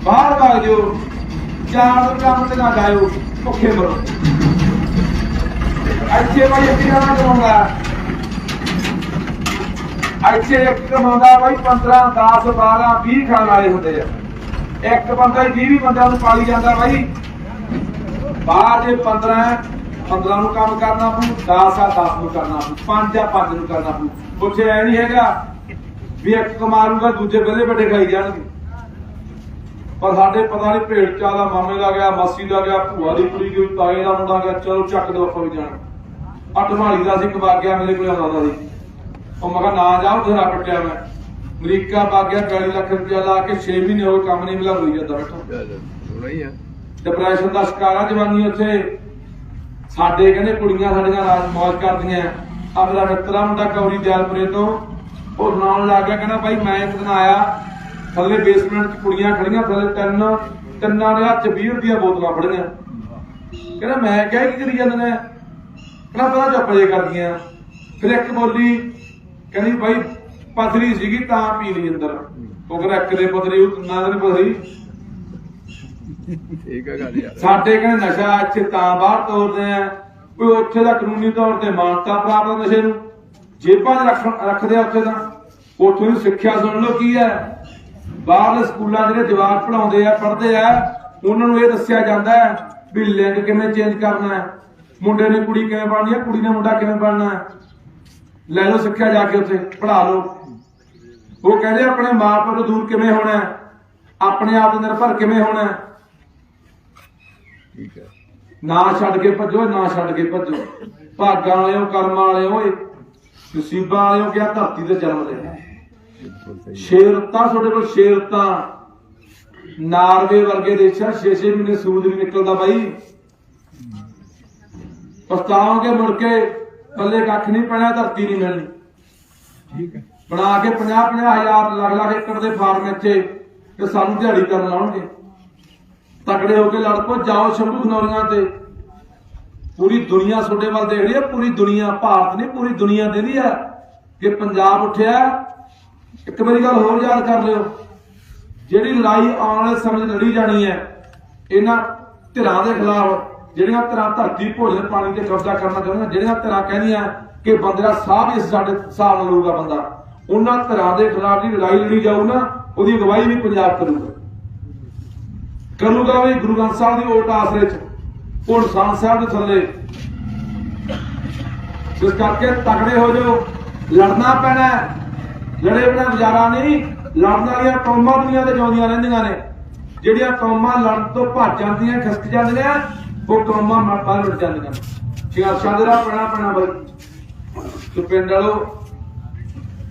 [SPEAKER 2] ਬਾਹਰ ਵਗ ਜਿਓ ਚਾਰ ਕੰਮ ਤੇ ਨਾ ਜਾਇਓ ਭੁੱਖੇ ਮਰੋ। ਇੱਥੇ ਬਾਈ ਇੱਕ ਜਣਾ ਕਮਾਉਂਦਾ ਇੱਥੇ ਇੱਕ ਕਮਾਉਂਦਾ ਬਾਈ 15 10 12 20 ਖਾਣ ਵਾਲੇ ਹੁੰਦੇ ਆ। ਇੱਕ ਬੰਦਾ ਹੀ 20 ਬੰਦਿਆਂ ਨੂੰ ਪਾਲੀ ਜਾਂਦਾ ਬਾਈ। ਬਾਹਰ ਦੇ 15 ਹੈ, 15 ਨੂੰ ਕੰਮ ਕਰਨਾ ਪਊ 10 ਆ 10 ਨੂੰ ਕਰਨਾ ਪਊ 5 ਆ 5 ਨੂੰ ਕਰਨਾ ਪਊ। ਉੱਥੇ ਐ ਨਹੀਂ ਹੈਗਾ ਵੀ ਇੱਕ ਕਮਾਰੂਗਾ ਦੂਜੇ ਵੇਲੇ ਵੱਡੇ ਖਾਈ ਜਾਣਗੇ। ਪਰ ਸਾਡੇ ਪਤਾ ਨਹੀਂ ਭੇਡ ਚਾਹ ਦਾ ਮਾਮੇ ਦਾ ਗਿਆ ਮਾਸੀ ਦਾ ਗਿਆ ਭੂਆ ਦੀ ਕੁੜੀ ਕੋਈ ਤਾਏ ਦਾ ਮੁੰਡਾ ਗਿਆ ਚਲੋ ਚੱਕ ਦੋ ਆਪਾਂ ਵੀ ਜਾਣਾ। ਅਟਮਾਲੀ ਦਾ ਸੀ ਕਬਾ ਗਿਆ ਮੇਰੇ ਕੋਲ ਆਉਂਦਾ ਸੀ। ਉਹ ਮੈਂ ਕਿਹਾ ਨਾ ਜਾ ਉੱਥੇ ਰੱਖ ਪਿਆ ਮੈਂ। ਅਮਰੀਕਾ ਪਾ ਗਿਆ 40 ਲੱਖ ਰੁਪਇਆ ਲਾ ਕੇ 6 ਮਹੀਨੇ ਹੋ ਕੰਮ ਨਹੀਂ ਮਿਲਾ ਹੋਈ ਜਾਂਦਾ ਬੈਠਾ। ਡਿਪਰੈਸ਼ਨ ਦਾ ਸ਼ਿਕਾਰ ਆ ਜਵਾਨੀ ਉੱਥੇ। ਸਾਡੇ ਕਹਿੰਦੇ ਕੁੜੀਆਂ ਸਾਡੀਆਂ ਰਾਜ ਮौज ਕਰਦੀਆਂ। ਆ ਮੇਰਾ ਮਿੱਤਰਾ ਮੁੰਡਾ ਕੌਰੀ ਦਿਆਲਪੁਰੇ ਤੋਂ। ਉਹ ਨਾਲ ਲੱਗ ਗਿਆ ਕਹਿੰਦਾ ਭਾਈ ਮੈਂ ਇੱਕ ਦਿਨ ਆਇਆ। ਥੱਲੇ ਬੇਸਮੈਂਟ 'ਚ ਕੁੜੀਆਂ ਖੜੀਆਂ ਥੱਲੇ ਤਿੰਨ ਤਿੰਨਾਂ ਦੇ ਹੱਥ 'ਚ 20 ਰੁਪਈਆ ਬੋਤਲਾਂ ਫੜੀਆਂ। ਕਹਿੰਦਾ ਮੈਂ ਕਿਹਾ ਕੀ ਕਰੀ ਜਾਂਦੇ ਨੇ? ਕਹਿੰਦਾ ਪਤਾ ਚੁੱਪ ਜੇ ਕਰਦੀਆਂ ਫਿਰ ਇੱਕ ਬੋਲੀ ਕਹਿੰਦੀ ਭਾਈ ਪਥਰੀ ਸੀਗੀ ਤਾਂ ਪੀ ਲਈ ਅੰਦਰ। ਉਹ ਕਹਿੰਦਾ ਇੱਕ ਦੇ ਪਥਰੀ ਉਹ ਤਿੰਨਾਂ ਦੇ ਪਥਰੀ
[SPEAKER 6] ਠੀਕ ਹੈ ਗੱਲ ਯਾਰ।
[SPEAKER 2] ਸਾਡੇ ਕਹਿੰਦੇ ਨਸ਼ਾ ਇੱਥੇ ਤਾਂ ਬਾਹਰ ਤੋਰਦੇ ਆ। ਕੋਈ ਉੱਥੇ ਦਾ ਕਾਨੂੰਨੀ ਤੌਰ ਤੇ ਮਾਨਤਾ ਪ੍ਰਾਪਤ ਨਸ਼ੇ ਨੂੰ। ਜੇਬਾਂ 'ਚ ਰੱਖ ਰੱਖਦੇ ਆ ਉੱਥੇ ਦਾ ਉੱਥੋਂ ਦੀ ਸਿੱਖਿਆ ਸੁਣ ਲਓ ਕੀ ਹੈ ਬਾਹਰਲੇ ਸਕੂਲਾਂ ਜਿਹੜੇ ਜਵਾਕ ਪੜਾਉਂਦੇ ਆ ਪੜ੍ਹਦੇ ਆ ਉਹਨਾਂ ਨੂੰ ਇਹ ਦੱਸਿਆ ਜਾਂਦਾ ਹੈ ਵੀ ਲਿੰਗ ਕਿਵੇਂ ਚੇਂਜ ਕਰਨਾ ਹੈ। ਮੁੰਡੇ ਨੇ ਕੁੜੀ ਕਿਵੇਂ ਬਣਨੀ ਹੈ ਕੁੜੀ ਨੇ ਮੁੰਡਾ ਕਿਵੇਂ ਬਣਨਾ ਹੈ ਲੈ ਲਓ ਸਿੱਖਿਆ ਜਾ ਕੇ ਉੱਥੇ ਪੜ੍ਹਾ ਲਓ। ਉਹ ਕਹਿੰਦੇ ਆਪਣੇ ਮਾਪੇ ਤੋਂ ਦੂਰ ਕਿਵੇਂ ਹੋਣਾ ਹੈ ਆਪਣੇ ਆਪ ਤੇ ਨਿਰਭਰ ਕਿਵੇਂ ਹੋਣਾ ਹੈ
[SPEAKER 6] ਠੀਕ ਹੈ
[SPEAKER 2] ਨਾ ਛੱਡ ਕੇ ਭੱਜੋ ਨਾ ਛੱਡ ਕੇ ਭੱਜੋ। ਭਾਗਾਂ ਵਾਲਿਓ ਕਰਮਾਂ ਵਾਲਿਓ ਓਏ ਨਸੀਬਾਂ ਵਾਲਿਓ ਕਿਹਾ ਧਰਤੀ ਤੇ ਜਨਮ
[SPEAKER 6] ਸਹੀ।
[SPEAKER 2] ਸ਼ੇਰਤਾ ਤੁਹਾਡੇ ਕੋਲ ਸ਼ੇਰਤਾ। ਨਾਰਵੇ ਵਰਗੇ ਦੇਸ਼ਾਂ 6-6 ਮਹੀਨੇ ਸੂਰਜ ਨਹੀਂ ਨਿਕਲਦਾ ਬਾਈ। ਪਛਤਾਓਗੇ ਮੁੜ ਕੇ, ਪੱਲੇ ਕੱਖ ਨਹੀਂ ਪੈਣਾ, ਧਰਤੀ ਨਹੀਂ ਮਿਲਣੀ।
[SPEAKER 4] ਠੀਕ ਹੈ।
[SPEAKER 2] ਬਣਾ ਕੇ 50-50 ਲੱਖ ਲੱਖ ਏਕੜ ਦੇ ਫਾਰਮ ਇੱਥੇ, ਤੇ ਸਾਨੂੰ ਦਿਹਾੜੀ ਕਰਨ ਲਾਉਣਗੇ ਤਕੜੇ ਹੋ ਕੇ ਲੜ ਪੋ ਜਾਓ ਸ਼ੰਭੂ ਖਨੌਰੀਆਂ ਤੇ। ਪੂਰੀ ਦੁਨੀਆ ਤੁਹਾਡੇ ਵੱਲ ਦੇਖ ਰਹੀ ਹੈ, ਪੂਰੀ ਦੁਨੀਆ ਭਾਰਤ ਨਹੀਂ, ਪੂਰੀ ਦੁਨੀਆ ਰਹੀ ਹੈ। ਕਿ ਪੰਜਾਬ ਉੱਠਿਆ, ਇੱਕ ਮੇਰੀ ਗੱਲ ਹੋਰ ਯਾਦ ਕਰ ਲਿਓ। ਜਿਹੜੀ ਲੜਾਈ ਆਉਣ ਵਾਲੇ ਸਮੇਂ 'ਚ ਲੜੀ ਜਾਣੀ ਹੈ, ਇਹਨਾਂ ਧਿਰਾਂ ਦੇ ਖਿਲਾਫ ਜਿਹੜੀਆਂ ਧਿਰਾਂ ਧਰਤੀ ਭੋਜਨ ਪਾਣੀ ਤੇ ਕਬਜ਼ਾ ਕਰਨਾ ਚਾਹੁੰਦੀਆਂ ਜਿਹੜੀਆਂ ਧਿਰਾਂ ਕਹਿੰਦੀਆਂ ਕਿ ਬੰਦੇ ਦਾ ਸਾਹ ਸਾਡੇ ਹਿਸਾਬ ਨਾਲ ਲਊਗਾ ਬੰਦਾ, ਉਹਨਾਂ ਧਿਰਾਂ ਦੇ ਖਿਲਾਫ ਦੀ ਲੜਾਈ ਲੜੀ ਜਾਊ ਨਾ, ਉਹਦੀ ਅਗਵਾਈ ਵੀ ਪੰਜਾਬ ਕਰੂਗਾ। ਕਰੂਗਾ ਵੀ ਗੁਰੂ ਗ੍ਰੰਥ ਸਾਹਿਬ ਦੀ ਓਟ ਆਸਰੇ ਚ ਉਹ ਨਿਸ਼ਾਨ ਸਾਹਿਬ ਦੇ ਥੱਲੇ। ਇਸ ਕਰਕੇ ਤਕੜੇ ਹੋ ਜਾਓ, ਲੜਨਾ ਪੈਣਾ ਲੜੇ ਬਿਨਾ ਗੁਜ਼ਾਰਾ ਨਹੀਂ, ਲੜਨ ਵਾਲੀਆਂ ਕੌਮਾਂ ਦੁਨੀਆ ਤੇ ਜਾਉਂਦੀਆਂ ਰਹਿੰਦੀਆਂ ਨੇ। ਜਿਹੜੀਆਂ ਕੌਮਾਂ ਲੜਨ ਤੋਂ ਭੱਜ ਜਾਂਦੀਆਂ, ਖਿਸਕ ਜਾਂਦੀਆਂ ਉਹ ਕੌਮਾਂ ਮਾਪਾ ਲੁੱਟ ਜਾਂਦੀਆਂ। ਸੰਘਰਸ਼ਾਂ ਦੇ ਰਾਹ ਪੈਣਾ ਪੈਣਾ ਬਈ ਪਿੰਡ ਵਾਲੋ,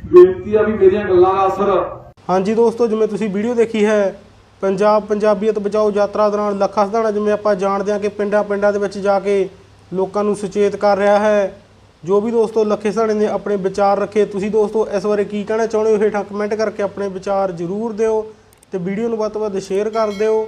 [SPEAKER 2] ਬੇਨਤੀ ਆ ਵੀ ਮੇਰੀਆਂ ਗੱਲਾਂ ਦਾ ਅਸਰ
[SPEAKER 3] ਹਾਂਜੀ ਦੋਸਤੋ, ਜਿਵੇਂ ਤੁਸੀਂ ਵੀਡੀਓ ਦੇਖੀ ਹੈ, ਪੰਜਾਬ ਪੰਜਾਬੀਅਤ ਬਚਾਓ ਯਾਤਰਾ ਦੌਰਾਨ ਲੱਖਾ ਸਧਾਣਾ ਜਿਵੇਂ ਆਪਾਂ ਜਾਣਦੇ ਹਾਂ ਕਿ ਪਿੰਡਾਂ ਪਿੰਡਾਂ ਦੇ ਵਿੱਚ ਜਾ ਕੇ ਲੋਕਾਂ ਨੂੰ ਸੁਚੇਤ ਕਰ ਰਿਹਾ ਹੈ। ਜੋ ਵੀ ਦੋਸਤੋ ਲੱਖੇ ਸਾਣੇ ਨੇ ਆਪਣੇ ਵਿਚਾਰ ਰੱਖੇ, ਤੁਸੀਂ ਦੋਸਤੋ ਇਸ ਬਾਰੇ ਕੀ ਕਹਿਣਾ ਚਾਹੁੰਦੇ ਹੋ? ਹੇਠਾਂ ਕਮੈਂਟ ਕਰਕੇ ਆਪਣੇ ਵਿਚਾਰ ਜ਼ਰੂਰ ਦਿਓ ਤੇ ਵੀਡੀਓ ਨੂੰ ਵੱਧ ਤੋਂ ਵੱਧ ਸ਼ੇਅਰ ਕਰ ਦਿਓ।